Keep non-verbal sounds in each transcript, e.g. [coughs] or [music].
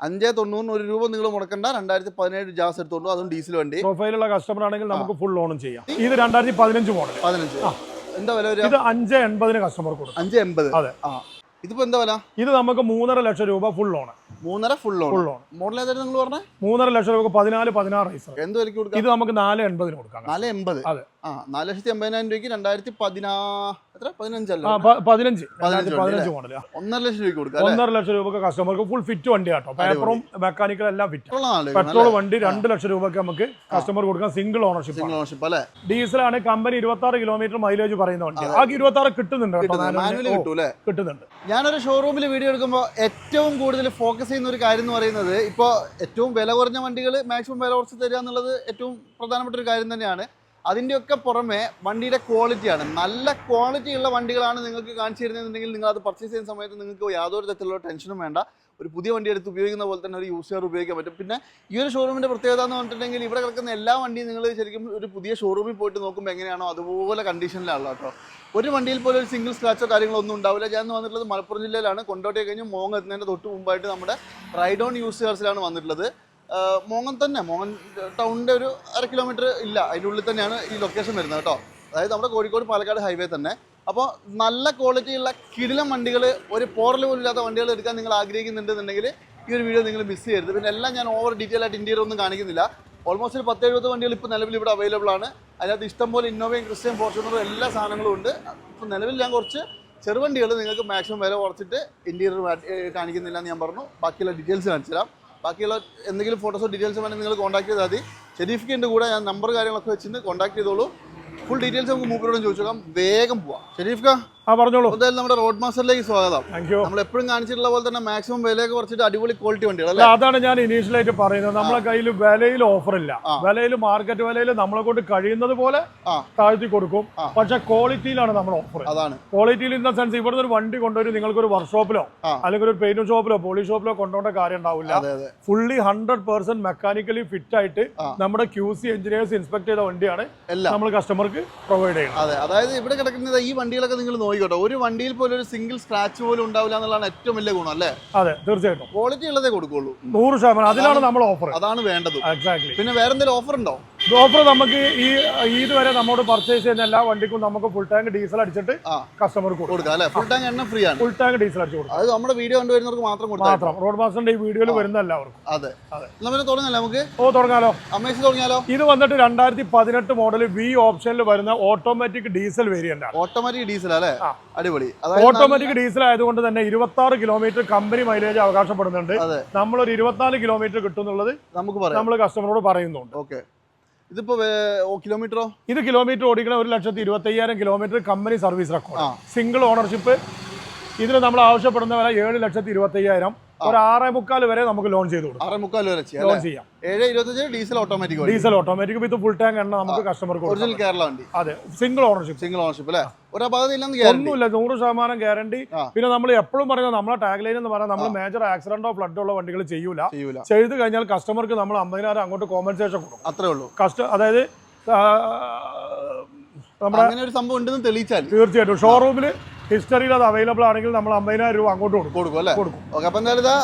അഞ്ചേ തൊണ്ണൂറിന് ഒരു രൂപ നിങ്ങൾ മുടക്കണ്ട. രണ്ടായിരത്തി പതിനേഴ് ജാസ് എടുത്തോണ്ടു അതും ഡീസൽ വണ്ടി. പ്രൊഫൈലുള്ള കസ്റ്റമർ ആണെങ്കിൽ നമുക്ക് ഫുൾ ലോണും ചെയ്യാം. ഇത് രണ്ടായിരത്തി പതിനഞ്ച്. മോഡൽ പതിനഞ്ച്. എന്താ വില ഒരു ഇത് അഞ്ച് എൺപതിന് കസ്റ്റമർ കൊടുക്കും. അഞ്ച് എൺപത്. അതെ. ആ. ഇതിപ്പോ എന്താ വില? ഇത് നമുക്ക് മൂന്നര ലക്ഷം രൂപ ഫുൾ ലോൺ മൂന്നര full loan full loan model ഏതായിരുന്നു നിങ്ങൾ പറഞ്ഞത് മൂന്നര ലക്ഷം രൂപ പതിനാല് പതിനാറ് എന്ത് വിലക്ക് കൊടുക്കാം? ഇത് നമുക്ക് നാല് എൺപതിന് കൊടുക്കാം. നാല് എൺപത്. അതെ. ആ നാല് ലക്ഷത്തി എൺപതിനായിരം രൂപയ്ക്ക് രണ്ടായിരത്തി പതിനാ എത്ര? പതിനഞ്ചല്ല? പതിനഞ്ച്. പതിനഞ്ച് മോഡൽ ഒന്നര ലക്ഷം രൂപ കൊടുക്കുക ഒന്നര ലക്ഷം രൂപക്ക് കസ്റ്റമർക്ക് ഫുൾ ഫിറ്റ് വണ്ടി കേട്ടോ പേപ്പറും മെക്കാനിക്കലും എല്ലാം ഫിറ്റ് പെട്രോൾ വണ്ടി രണ്ട് ലക്ഷം രൂപക്ക് നമുക്ക് കസ്റ്റമർ കൊടുക്കാം. സിംഗിൾ ഓണർഷിപ്പ് സിംഗിൾ ഓണർഷിപ്പ് അല്ലേ? ഡീസലാണ് കമ്പനി ഇരുപത്തി ആറ് കിലോമീറ്റർ മൈലേജ് പറയുന്ന വണ്ടി. ആ ഇരുപത്തി ആറ് കിട്ടുന്നുണ്ട് കിട്ടുന്നുണ്ട്. ഞാനൊരു ഷോറൂമിൽ വീഡിയോ എടുക്കുമ്പോൾ ഏറ്റവും കൂടുതൽ ഫോക്കസ് ചെയ്യുന്ന ഒരു കാര്യം എന്ന് പറയുന്നത് ഇപ്പോൾ ഏറ്റവും വില കുറഞ്ഞ വണ്ടികൾ മാക്സിമം വില കുറച്ച് തരിക എന്നുള്ളത് ഏറ്റവും പ്രധാനപ്പെട്ട ഒരു കാര്യം തന്നെയാണ്. അതിന്റെയൊക്കെ പുറമെ വണ്ടിയുടെ ക്വാളിറ്റിയാണ് നല്ല ക്വാളിറ്റി ഉള്ള വണ്ടികളാണ് നിങ്ങൾക്ക് കാണിച്ചു തരുന്നതെന്നുണ്ടെങ്കിൽ നിങ്ങൾ അത് പർച്ചേസ് ചെയ്യുന്ന സമയത്ത് നിങ്ങൾക്ക് യാതൊരു തരത്തിലുള്ള ടെൻഷനും വേണ്ട. ഒരു പുതിയ വണ്ടി എടുത്ത് ഉപയോഗിക്കുന്ന പോലെ തന്നെ ഒരു യൂസ് കാർ ഉപയോഗിക്കാൻ പറ്റും. പിന്നെ ഈ ഒരു ഷോറൂമിന്റെ പ്രത്യേകത എന്ന് പറഞ്ഞിട്ടുണ്ടെങ്കിൽ ഇവിടെ കിടക്കുന്ന എല്ലാ വണ്ടിയും നിങ്ങൾ ശരിക്കും ഒരു പുതിയ ഷോറൂമിൽ പോയിട്ട് നോക്കുമ്പോൾ എങ്ങനെയാണോ അതുപോലെ കണ്ടീഷനിലാണല്ലോ കേട്ടോ. ഒരു വണ്ടിയിൽ പോലും ഒരു സിംഗിൾ സ്ക്രാച്ചോ കാര്യങ്ങളൊന്നും ഉണ്ടാവില്ല. ഞാൻ വന്നിട്ടുള്ളത് മലപ്പുറം ജില്ലയിലാണ്. കൊണ്ടോട്ടി കഴിഞ്ഞ് മോങ് എത്തുന്നതിന്റെ തൊട്ട് മുമ്പായിട്ട് നമ്മുടെ റൈഡ് ഓൺ യൂസ് കാർസിലാണ് വന്നിട്ടുള്ളത്. മോങ്ങൻ തന്നെ. മോങ്ങൻ ടൗണിന്റെ ഒരു അര കിലോമീറ്റർ ഇല്ല. അതിന്റെ ഉള്ളിൽ തന്നെയാണ് ഈ ലൊക്കേഷൻ വരുന്നത് കേട്ടോ. അതായത് നമ്മുടെ കോഴിക്കോട് പാലക്കാട് ഹൈവേ തന്നെ. അപ്പോൾ നല്ല ക്വാളിറ്റിയുള്ള കിടിലം വണ്ടികൾ ഒരു പോറൽ പോലും ഇല്ലാത്ത വണ്ടികൾ എടുക്കാൻ നിങ്ങൾ ആഗ്രഹിക്കുന്നുണ്ടെന്നുണ്ടെങ്കിൽ ഈ ഒരു വീഡിയോ നിങ്ങൾ മിസ് ചെയ്യരുത്. പിന്നെ എല്ലാം ഞാൻ ഓവർ ഡീറ്റെയിൽ ആയിട്ട് ഇന്റീരിയർ ഒന്നും കാണിക്കുന്നില്ല. ഓൾമോസ്റ്റ് ഒരു പത്ത് എഴുപത് വണ്ടികൾ ഇപ്പോൾ നിലവിൽ ഇവിടെ അവൈലബിൾ ആണ്. അതിനകത്ത് ഇഷ്ടംപോലെ ഇന്നോവയും ക്രിസ്ത്യൻ ഫോർച്യൂണറും എല്ലാ സാധനങ്ങളും ഉണ്ട്. അപ്പോൾ നിലവിൽ ഞാൻ കുറച്ച് ചെറുവണ്ടികൾ നിങ്ങൾക്ക് മാക്സിമം വില കുറച്ചിട്ട് ഇന്റീരിയർ കാണിക്കുന്നില്ല എന്ന് ഞാൻ പറഞ്ഞു. ബാക്കിയുള്ള ഡീറ്റെയിൽസ് കാണിച്ചു തരാം ബാക്കിയുള്ള എന്തെങ്കിലും ഫോട്ടോസോ ഡീറ്റെയിൽസോ വേണമെങ്കിൽ നിങ്ങൾ കോൺടാക്ട് ചെയ്താൽ മതി. ഷെരീഫിന്റെ കൂടെ ഞാൻ നമ്പർ കാര്യങ്ങളൊക്കെ വെച്ചിട്ട് കോൺടാക്ട് ചെയ്തോളൂ. ഫുൾ ഡീറ്റെയിൽസ് നമുക്ക് മൂപ്പരോടും ചോദിച്ചു നോക്കാം വേഗം പോവാം. ഷെരീഫ്ക ആ പറഞ്ഞോളൂ. എന്തായാലും നമ്മുടെ റോഡ് മാസ്റ്ററിലേക്ക് സ്വാഗതം. നമ്മൾ എപ്പോഴും കാണിച്ചിട്ടുള്ള പോലെ തന്നെ മാക്സിമം വിലയൊക്കെ കുറച്ചിട്ട് അടിപൊളി ക്വാളിറ്റി വണ്ടികൾ അതാണ് ഞാൻ ഇനീഷ്യലായിട്ട് പറയുന്നത്. നമ്മളെ കയ്യിൽ വിലയിൽ ഓഫറില്ല. വിലയിൽ മാർക്കറ്റ് വിലയിൽ നമ്മളെ കൊണ്ട് കഴിയുന്നത് പോലെ താഴ്ത്തി കൊടുക്കും. പക്ഷെ ക്വാളിറ്റിയിലാണ് നമ്മൾ ഓഫർ അതാണ്. ക്വാളിറ്റിയിൽ ഇന്ന സെൻസ് ഇവിടുന്ന് ഒരു വണ്ടി കൊണ്ടുവരും നിങ്ങൾക്ക് ഒരു വർക്ക്ഷോപ്പിലോ. അല്ലെങ്കിൽ ഒരു പെയിന്റ് ഷോപ്പിലോ പോളി ഷോപ്പിലോ കൊണ്ടുപോകേണ്ട കാര്യം ഉണ്ടാവില്ല. Fully hundred percent mechanically fit ആയിട്ട് നമ്മുടെ ക്യൂ സി എഞ്ചിനീയേഴ്സ് ഇൻസ്പെക്ട് ചെയ്ത വണ്ടിയാണ് നമ്മൾ കസ്റ്റമർക്ക് പ്രൊവൈഡ് ചെയ്യുന്നത്. അതെ അതായത് ഇവിടെ കിടക്കുന്നത് ഈ വണ്ടികളൊക്കെ നിങ്ങൾ നോക്കിക്കോട്ടോ ഒരു വണ്ടിയിൽ പോലും ഒരു സിംഗിൾ സ്ക്രാച്ച് പോലും ഉണ്ടാവില്ല എന്നുള്ളതാണ് ഏറ്റവും വലിയ ഗുണം അല്ലേ? അതെ തീർച്ചയായിട്ടും. ക്വാളിറ്റി ഉള്ളതേ കൊടുക്കുള്ളൂ. നൂറ് ശതമാനം അതിലാണ് നമ്മൾ ഓഫർ അതാണ് വേണ്ടത്. പിന്നെ വേറെന്തെങ്കിലും ഓഫർ ഉണ്ടോ? ഓഫർ നമുക്ക് ഈ ഇതുവരെ നമ്മോട് പർച്ചേസ് ചെയ്യുന്ന എല്ലാ വണ്ടിക്കും നമുക്ക് ഫുൾ ടാങ്ക് ഡീസൽ അടിച്ചിട്ട് കസ്റ്റമർക്ക് കൊടുക്കാം. അല്ലേ? ഫുൾ ടാങ്ക് എണ്ണ ഫ്രീ ആണ്. ഫുൾ ടാങ്ക് ഡീസൽ അടിച്ച് കൊടുക്കും. അത് നമ്മുടെ വീഡിയോ കണ്ടുവരുന്നവർക്ക് മാത്രം കൊടുത്താൽ മാത്രം. റോഡ് മാസ്റ്ററിന്റെ ഈ വീഡിയോയിൽ വരുന്ന എല്ലാവർക്കും. അതെ. അതെ. പിന്നെ നമുക്ക്? ഓ തുടങ്ങാലോ. അമേസ് തുടങ്ങിയാലോ? ഇത് വന്നിട്ട് രണ്ടായിരത്തി പതിനെട്ട് മോഡൽ വി ഓപ്ഷനിൽ വരുന്ന automatic diesel variant automatic diesel അല്ലേ? അടിപൊളി. ഓട്ടോമാറ്റിക് ഡീസൽ ആയതുകൊണ്ട് തന്നെ ഇരുപത്തി ആറ് കിലോമീറ്റർ കമ്പനി മൈലേജ് അവകാശപ്പെടുന്നുണ്ട് നമ്മളൊരു ഇരുപത്തിനാല് കിലോമീറ്റർ കിട്ടും എന്നുള്ളത് നമുക്ക് നമ്മൾ കസ്റ്റമറോട് പറയുന്നുണ്ട്. ഓക്കെ ഇതിപ്പോ കിലോമീറ്ററോ ഇത് കിലോമീറ്റർ ഓടിക്കണ ഒരു ലക്ഷത്തി ഇരുപത്തി അയ്യായിരം kilometre company service record single ownership ഇതിന് നമ്മൾ ആവശ്യപ്പെടുന്ന വില ഏഴ് ലക്ഷത്തി ഇരുപത്തി അയ്യായിരം ഒരു ആറേ മുക്കാൽ വരെ നമുക്ക് ലോൺ ചെയ്ത് കൊടുക്കാം. ആറേ മുക്കാൽ വരെ ലോൺ ചെയ്യാം. ഏഴ് ഇരുപത്തഞ്ച് diesel automatic diesel automatic with full tank എണ്ണ നമുക്ക് കസ്റ്റമർക്ക് ഒറിജിനൽ കേരള വണ്ടി. അതെ സിംഗിൾ ഓണർഷിപ്പ് സിംഗിൾ ഓണർഷിപ്പ് അല്ലേ? ഒന്നുമില്ല നൂറ് ശതമാനം ഗ്യാരണ്ടി. പിന്നെ നമ്മൾ എപ്പോഴും പറയുന്നത് നമ്മളെ ടാഗ് ലൈൻ എന്ന് പറഞ്ഞാൽ നമ്മൾ മേജർ ആക്സിഡന്റോ ഫ്ലഡോ ഉള്ള വണ്ടികൾ ചെയ്യൂല. ചെയ്ത് കഴിഞ്ഞാൽ കസ്റ്റമർക്ക് നമ്മൾ അമ്പതിനായിരം അങ്ങോട്ട് കോമ്പൻസേഷൻ കൊടുക്കും. അത്രേ ഉള്ളൂ. കസ്റ്റ അതായത് നമ്മുടെ തീർച്ചയായിട്ടും. ഷോറൂമിൽ ഹിസ്റ്ററിയിൽ അത് അവൈലബിൾ ആണെങ്കിൽ നമ്മൾ അമ്പതിനായിരം രൂപ അങ്ങോട്ട് കൊടുക്കും. കൊടുക്കും അല്ലേ? കൊടുക്കും. ഓക്കെ അപ്പൊ എന്തായാലും ഇതാ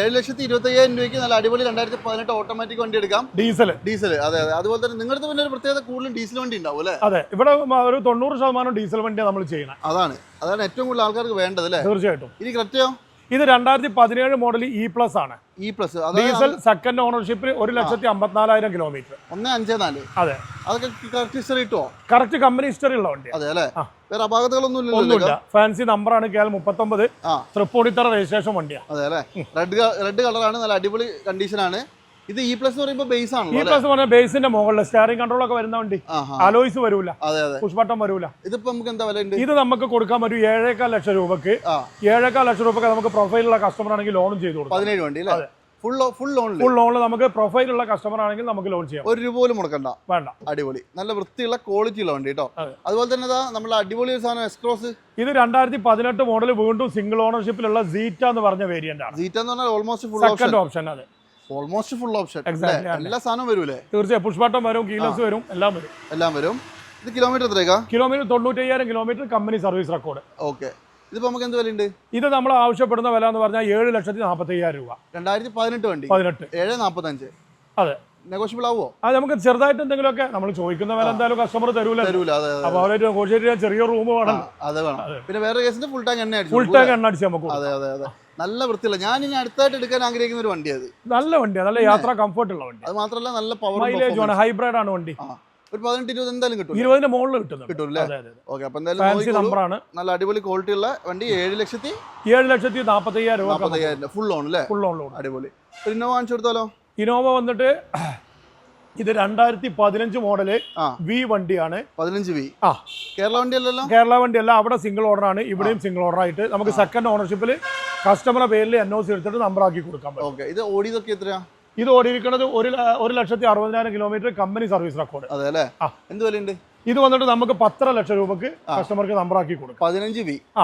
ഏഴ് ലക്ഷത്തി ഇരുപത്തി അയ്യായിരം രൂപയ്ക്ക് നല്ല അടിപൊളി രണ്ടായിരത്തി പതിനെട്ട് ഓട്ടോമാറ്റിക് വണ്ടി എടുക്കാം. ഡീസൽ ഡീസൽ അതെ അതെ. അതുപോലെ തന്നെ നിങ്ങളുടെ പിന്നെ ഒരു പ്രത്യേകത കൂടുതലും ഡീസൽ വണ്ടി ഉണ്ടാവും അല്ലേ? അതെ ഇവിടെ ഒരു തൊണ്ണൂറ് ശതമാനം ഡീസൽ വണ്ടിയാണ് നമ്മൾ ചെയ്യുന്നത്. അതാണ്. അതാണ് ഏറ്റവും കൂടുതൽ ആൾക്കാർക്ക് വേണ്ടത് അല്ലേ? തീർച്ചയായിട്ടും. ഇനി കൃത്യം ഇത് രണ്ടായിരത്തി പതിനേഴ് മോഡൽ ഇ പ്ലസ് ആണ്. ഇ പ്ലസ് ഡീസൽ സെക്കൻഡ് ഓണർഷിപ്പിൽ ഒരു ലക്ഷത്തി അമ്പത്തിനാലായിരം കിലോമീറ്റർ ഒന്ന് അഞ്ച് നാല്. അതെ. അതൊക്കെ കറക്റ്റ് ഹിസ്റ്ററി കിട്ടുമോ കറക്റ്റ് കമ്പനി ഹിസ്റ്ററി ഉള്ള വണ്ടി അതെ അല്ലേ? ആ. വേറെ അപാകതകളൊന്നും ഒന്നുമില്ല. ഫാൻസി നമ്പറാണ് കെ എൽ മുപ്പത്തൊമ്പത്. തൃപ്പൂണിത്തറ രജിസ്ട്രേഷൻ വണ്ടിയാണ് അതെ അല്ലേ? റെഡ് റെഡ് കളറാണ് നല്ല അടിപൊളി കണ്ടീഷനാണ് ഇത് ഇ പ്ലസ് എന്ന് പറയുമ്പോൾ ബേസ് ഇ ആണല്ലോ അല്ലേ? പ്ലസ് പറഞ്ഞ ബേസിന്റെ മുകളിൽ സ്റ്റാറിംഗ് കൺട്രോൾ ഒക്കെ വരുന്ന വണ്ടി. അലോയ്സ് വരൂല. പുഷ്പട്ടം വരൂല. ഇതിപ്പോ നമുക്ക് എന്താ വില ഇത് നമുക്ക് കൊടുക്കാൻ പറ്റും ഏഴേക്കാൽ ലക്ഷം രൂപക്ക്. ഏഴേക്കാൽ ലക്ഷം രൂപക്ക് നമുക്ക് പ്രൊഫൈലുള്ള കസ്റ്റമർ ആണെങ്കിൽ ലോണും ചെയ്തു കൊടുക്കും. പതിനേഴ് വണ്ടി അല്ലേ. ഫുൾ ഫുൾ ലോണിൽ ഫുൾ ലോണിൽ നമുക്ക് പ്രൊഫൈലുള്ള കസ്റ്റമർ ആണെങ്കിൽ നമുക്ക് ലോൺ ചെയ്യാം. ഒരു രൂപ പോലും മുടക്കണ്ട. വേണ്ട. അടിപൊളി. നല്ല വൃത്തിയുള്ള ക്വാളിറ്റി ഉള്ള വണ്ടി കേട്ടോ. അതുപോലെ തന്നെ നമ്മൾ അടിപൊളി ഒരു സാധനം എക്സ്ക്രോസ് ഇത് രണ്ടായിരത്തി പതിനെട്ട് മോഡൽ വീണ്ടും സിംഗിൾ ഓണർഷിപ്പിലുള്ള സീറ്റ എന്ന് പറഞ്ഞ വേരിയന്റ് ആണ്. സീറ്റ എന്ന് പറഞ്ഞാൽ ഓൾമോസ്റ്റ് ഫുൾ സെക്കൻഡ് ഓപ്ഷൻ അതെ. ഓൾമോസ്റ്റ് ഫുൾ ഓപ്ഷൻ എല്ലാ സാധനവും വരൂലേ? തീർച്ചയായും പുഷ്പാട്ടം വരും കീലസ് വരും എല്ലാം വരും. എല്ലാം വരും. ഇത് കിലോമീറ്റർ എത്രയാ? കിലോമീറ്റർ തൊണ്ണൂറ്റി kilometre company service record okay ഇതിപ്പോ നമുക്ക് എന്ത് വിലയുണ്ട്? ഇത് നമ്മൾ ആവശ്യപ്പെടുന്ന വില എന്ന് പറഞ്ഞാൽ ഏഴ് ലക്ഷത്തി നാൽപ്പത്തി അയ്യായിരം രൂപ. രണ്ടായിരത്തി പതിനെട്ട് വണ്ടി. പതിനെട്ട്. ഏഴ് നാപ്പത്തഞ്ച്. അതെ. നെഗോഷ്യബിൾ ആവുമോ അത് നമുക്ക് ചെറുതായിട്ട് എന്തെങ്കിലും ഒക്കെ നമ്മൾ ചോദിക്കുന്ന വില എന്തായാലും കസ്റ്റമർ തരൂല. തരൂല അപ്പോൾ അവരായിട്ട് നെഗോഷിയേറ്റ് ചെയ്യാൻ ചെറിയ റൂം വേണം. അതെ വേണം. പിന്നെ വേറെ കേസിന്റെ ഫുൾ ടാങ്ക് എണ്ണ ഫുൾ ടാങ്ക് എണ്ണ അടിച്ച് നമുക്ക് അതെ അതെ അതെ. നല്ല വൃത്തിയുള്ള ഞാൻ ഇനി അടുത്തായിട്ട് എടുക്കാൻ ആഗ്രഹിക്കുന്ന ഒരു വണ്ടിയാണ് നല്ല വണ്ടിയാണ് നല്ല യാത്ര കംഫർട്ട് ഉള്ള വണ്ടി. അത് മാത്രമല്ല നല്ല പവർ മൈലേജ് ആണ് ഹൈബ്രിഡ് ആണ് വണ്ടി. ഒരു പതിനെട്ട് ഇരുപത് എന്തായാലും കിട്ടും ഇരുപതിന് മുകളിൽ കിട്ടും അതെ ഓക്കെ അപ്പൊ എന്തായാലും നല്ല അടിപൊളി ക്വാളിറ്റി ഉള്ള വണ്ടി ഏഴ് ലക്ഷത്തി ഏഴ് ലക്ഷത്തി നാപ്പത്തയ്യായിരം ഫുൾ ഓൺ അല്ലേ? ഫുൾ ഓൺ ലോൺ അടിപൊളി. ഇന്നോവ വാങ്ങിച്ചു കൊടുത്താലോ? ഇനോവ വന്നിട്ട് ഇത് രണ്ടായിരത്തി പതിനഞ്ച് മോഡൽ വി വണ്ടിയാണ്. പതിനഞ്ച് വി ആ. കേരള വണ്ടി അല്ലല്ലോ? കേരള വണ്ടി അല്ല അവിടെ സിംഗിൾ ഓർഡർ ആണ്. ഇവിടെയും സിംഗിൾ ഓർഡർ ആയിട്ട് നമുക്ക് സെക്കൻഡ് ഓണർഷിപ്പിൽ കസ്റ്റമറുടെ പേരിൽ എൻ ഒ സി എടുത്തിട്ട് നമ്പർ ആക്കി കൊടുക്കാൻ പറ്റും. ഓക്കെ ഇത് ഓടിയതൊക്കെ എത്രയാ? ഇത് ഓടിയിരിക്കുന്നത് ഒരു ഒരു ലക്ഷത്തി അറുപതിനായിരം കിലോമീറ്റർ കമ്പനി സർവീസ് റെക്കോർഡ് അതെ അല്ലേ ആ. എന്ത് വിലയുണ്ട്? ഇത് വന്നിട്ട് നമുക്ക് പത്തര ലക്ഷം രൂപക്ക് കസ്റ്റമർക്ക് നമ്പർ ആക്കി കൊടുക്കും. പതിനഞ്ച് വി. ആ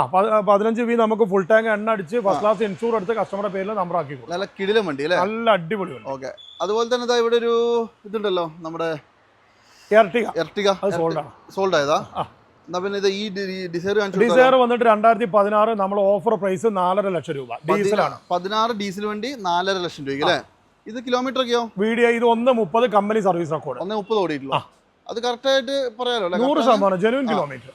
പതിനഞ്ച് വി നമുക്ക് ഫുൾ ടാങ്ക് എണ്ണ അടിച്ച് ഫസ്റ്റ് ക്ലാസ് ഇൻഷൂർ എടുത്ത് കസ്റ്റമറുടെ പേരിൽ നമ്പർ ആക്കി കൊടുക്കും. നല്ല കിടിലം വണ്ടി അല്ലേ? നല്ല അടിപൊളി ഓക്കെ. അതുപോലെ തന്നെ ഇവിടെ ഒരു ഇതുണ്ടല്ലോ നമ്മുടെ എർട്ടിക സോൾഡ് ആണ്. സോൾഡ് ആയതാ? ഡിസൈർ വന്നിട്ട് രണ്ടായിരത്തി പതിനാറ് നമ്മൾ ഓഫർ പ്രൈസ് നാലര ലക്ഷം രൂപ. ഡീസലാണ്. പതിനാറ് ഡീസൽ വണ്ടി നാലര ലക്ഷം രൂപ അല്ലേ? ഇത് കിലോമീറ്റർ ഒക്കെയോ വീഡിയോ ഇത് ഒന്ന് മുപ്പത് കമ്പനി സർവീസ് റെക്കോർഡ് ഒന്ന് മുപ്പത് ഓടിയിട്ടുള്ളൂ. അത് കറക്റ്റ് ആയിട്ട് പറയാലോ നൂറ് ശതമാനം ജനുവൻ കിലോമീറ്റർ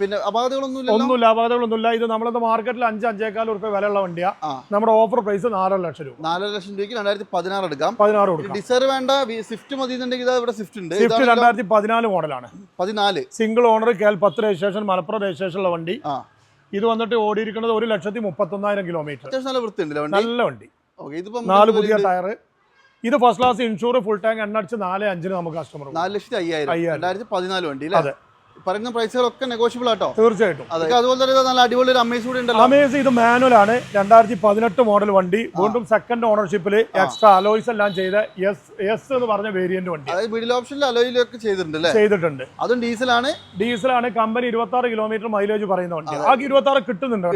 പിന്നെ അപാകതകളൊന്നും ഒന്നുമില്ല അപാകതകളൊന്നുമില്ല. ഇത് നമ്മളത് മാർക്കറ്റിൽ അഞ്ച് അഞ്ചേക്കാൽ രൂപ വിലയുള്ള വണ്ടിയാ. നമ്മുടെ ഓഫർ പ്രൈസ് നാലര ലക്ഷം രൂപ. നാലര ലക്ഷം രൂപയ്ക്ക് രണ്ടായിരത്തി പതിനാറ് എടുക്കാം. പതിനാറ് കൊടുക്കാം. ഡിസൈർ വേണ്ട സ്വിഫ്റ്റ് മതി എന്നുണ്ടെങ്കിൽ ഇവിടെ സ്വിഫ്റ്റ് ഉണ്ട്. സ്വിഫ്റ്റ് രണ്ടായിരത്തി പതിനാല് മോഡലാണ്. പതിനാല്. സിംഗിൾ ഓണർ കേൽ പത്ത് രജിസ്ട്രേഷൻ മലപ്പുറം രജിസ്ട്രേഷൻ ഉള്ള വണ്ടി. ഇത് വന്നിട്ട് ഓടിയിരിക്കുന്നത് ഒരു ലക്ഷത്തി മുപ്പത്തൊന്നായിരം കിലോമീറ്റർ നല്ല വൃത്തി വണ്ടി? നല്ല വണ്ടി. നാല് പുതിയ ടയർ ഇത് first class insure full tank എണ്ണടിച്ച് നാല് അഞ്ചിന് നമുക്ക് കസ്റ്റമർ നാല് ലക്ഷത്തി അയ്യായിരം. രണ്ടായിരത്തി പതിനാല് വണ്ടി അതെ. പറയുന്ന പ്രൈസുകളൊക്കെ നെഗോഷ്യബിൾ ആട്ടോ. തീർച്ചയായിട്ടും. അതെ അതുപോലെ തന്നെ നല്ല അടിപൊളി ഒരു അമേസ് കൂടി ഉണ്ടല്ലോ. അമേസ് ഇത് മാനുവൽ ആണ്. രണ്ടായിരത്തി പതിനെട്ട് മോഡൽ വണ്ടി. വീണ്ടും സെക്കൻഡ് ഓണർഷിപ്പിൽ എക്സ്ട്രാ അലോയ്സ് എല്ലാം ചെയ്ത എസ് എസ് എന്ന് പറഞ്ഞ വേരിയന്റ് വണ്ടി. അതായത് മിഡിൽ ഓപ്ഷനിൽ അലോയിലൊക്കെ ചെയ്തിട്ടുണ്ട് അല്ലേ ചെയ്തിട്ടുണ്ട്. അതും ഡീസലാണ് ഡീസലാണ് കമ്പനി ഇരുപത്തി ആറ് കിലോമീറ്റർ മൈലേജ് പറയുന്ന വണ്ടി. ആ ഇരുപത്തി ആറ് കിട്ടുന്നുണ്ട്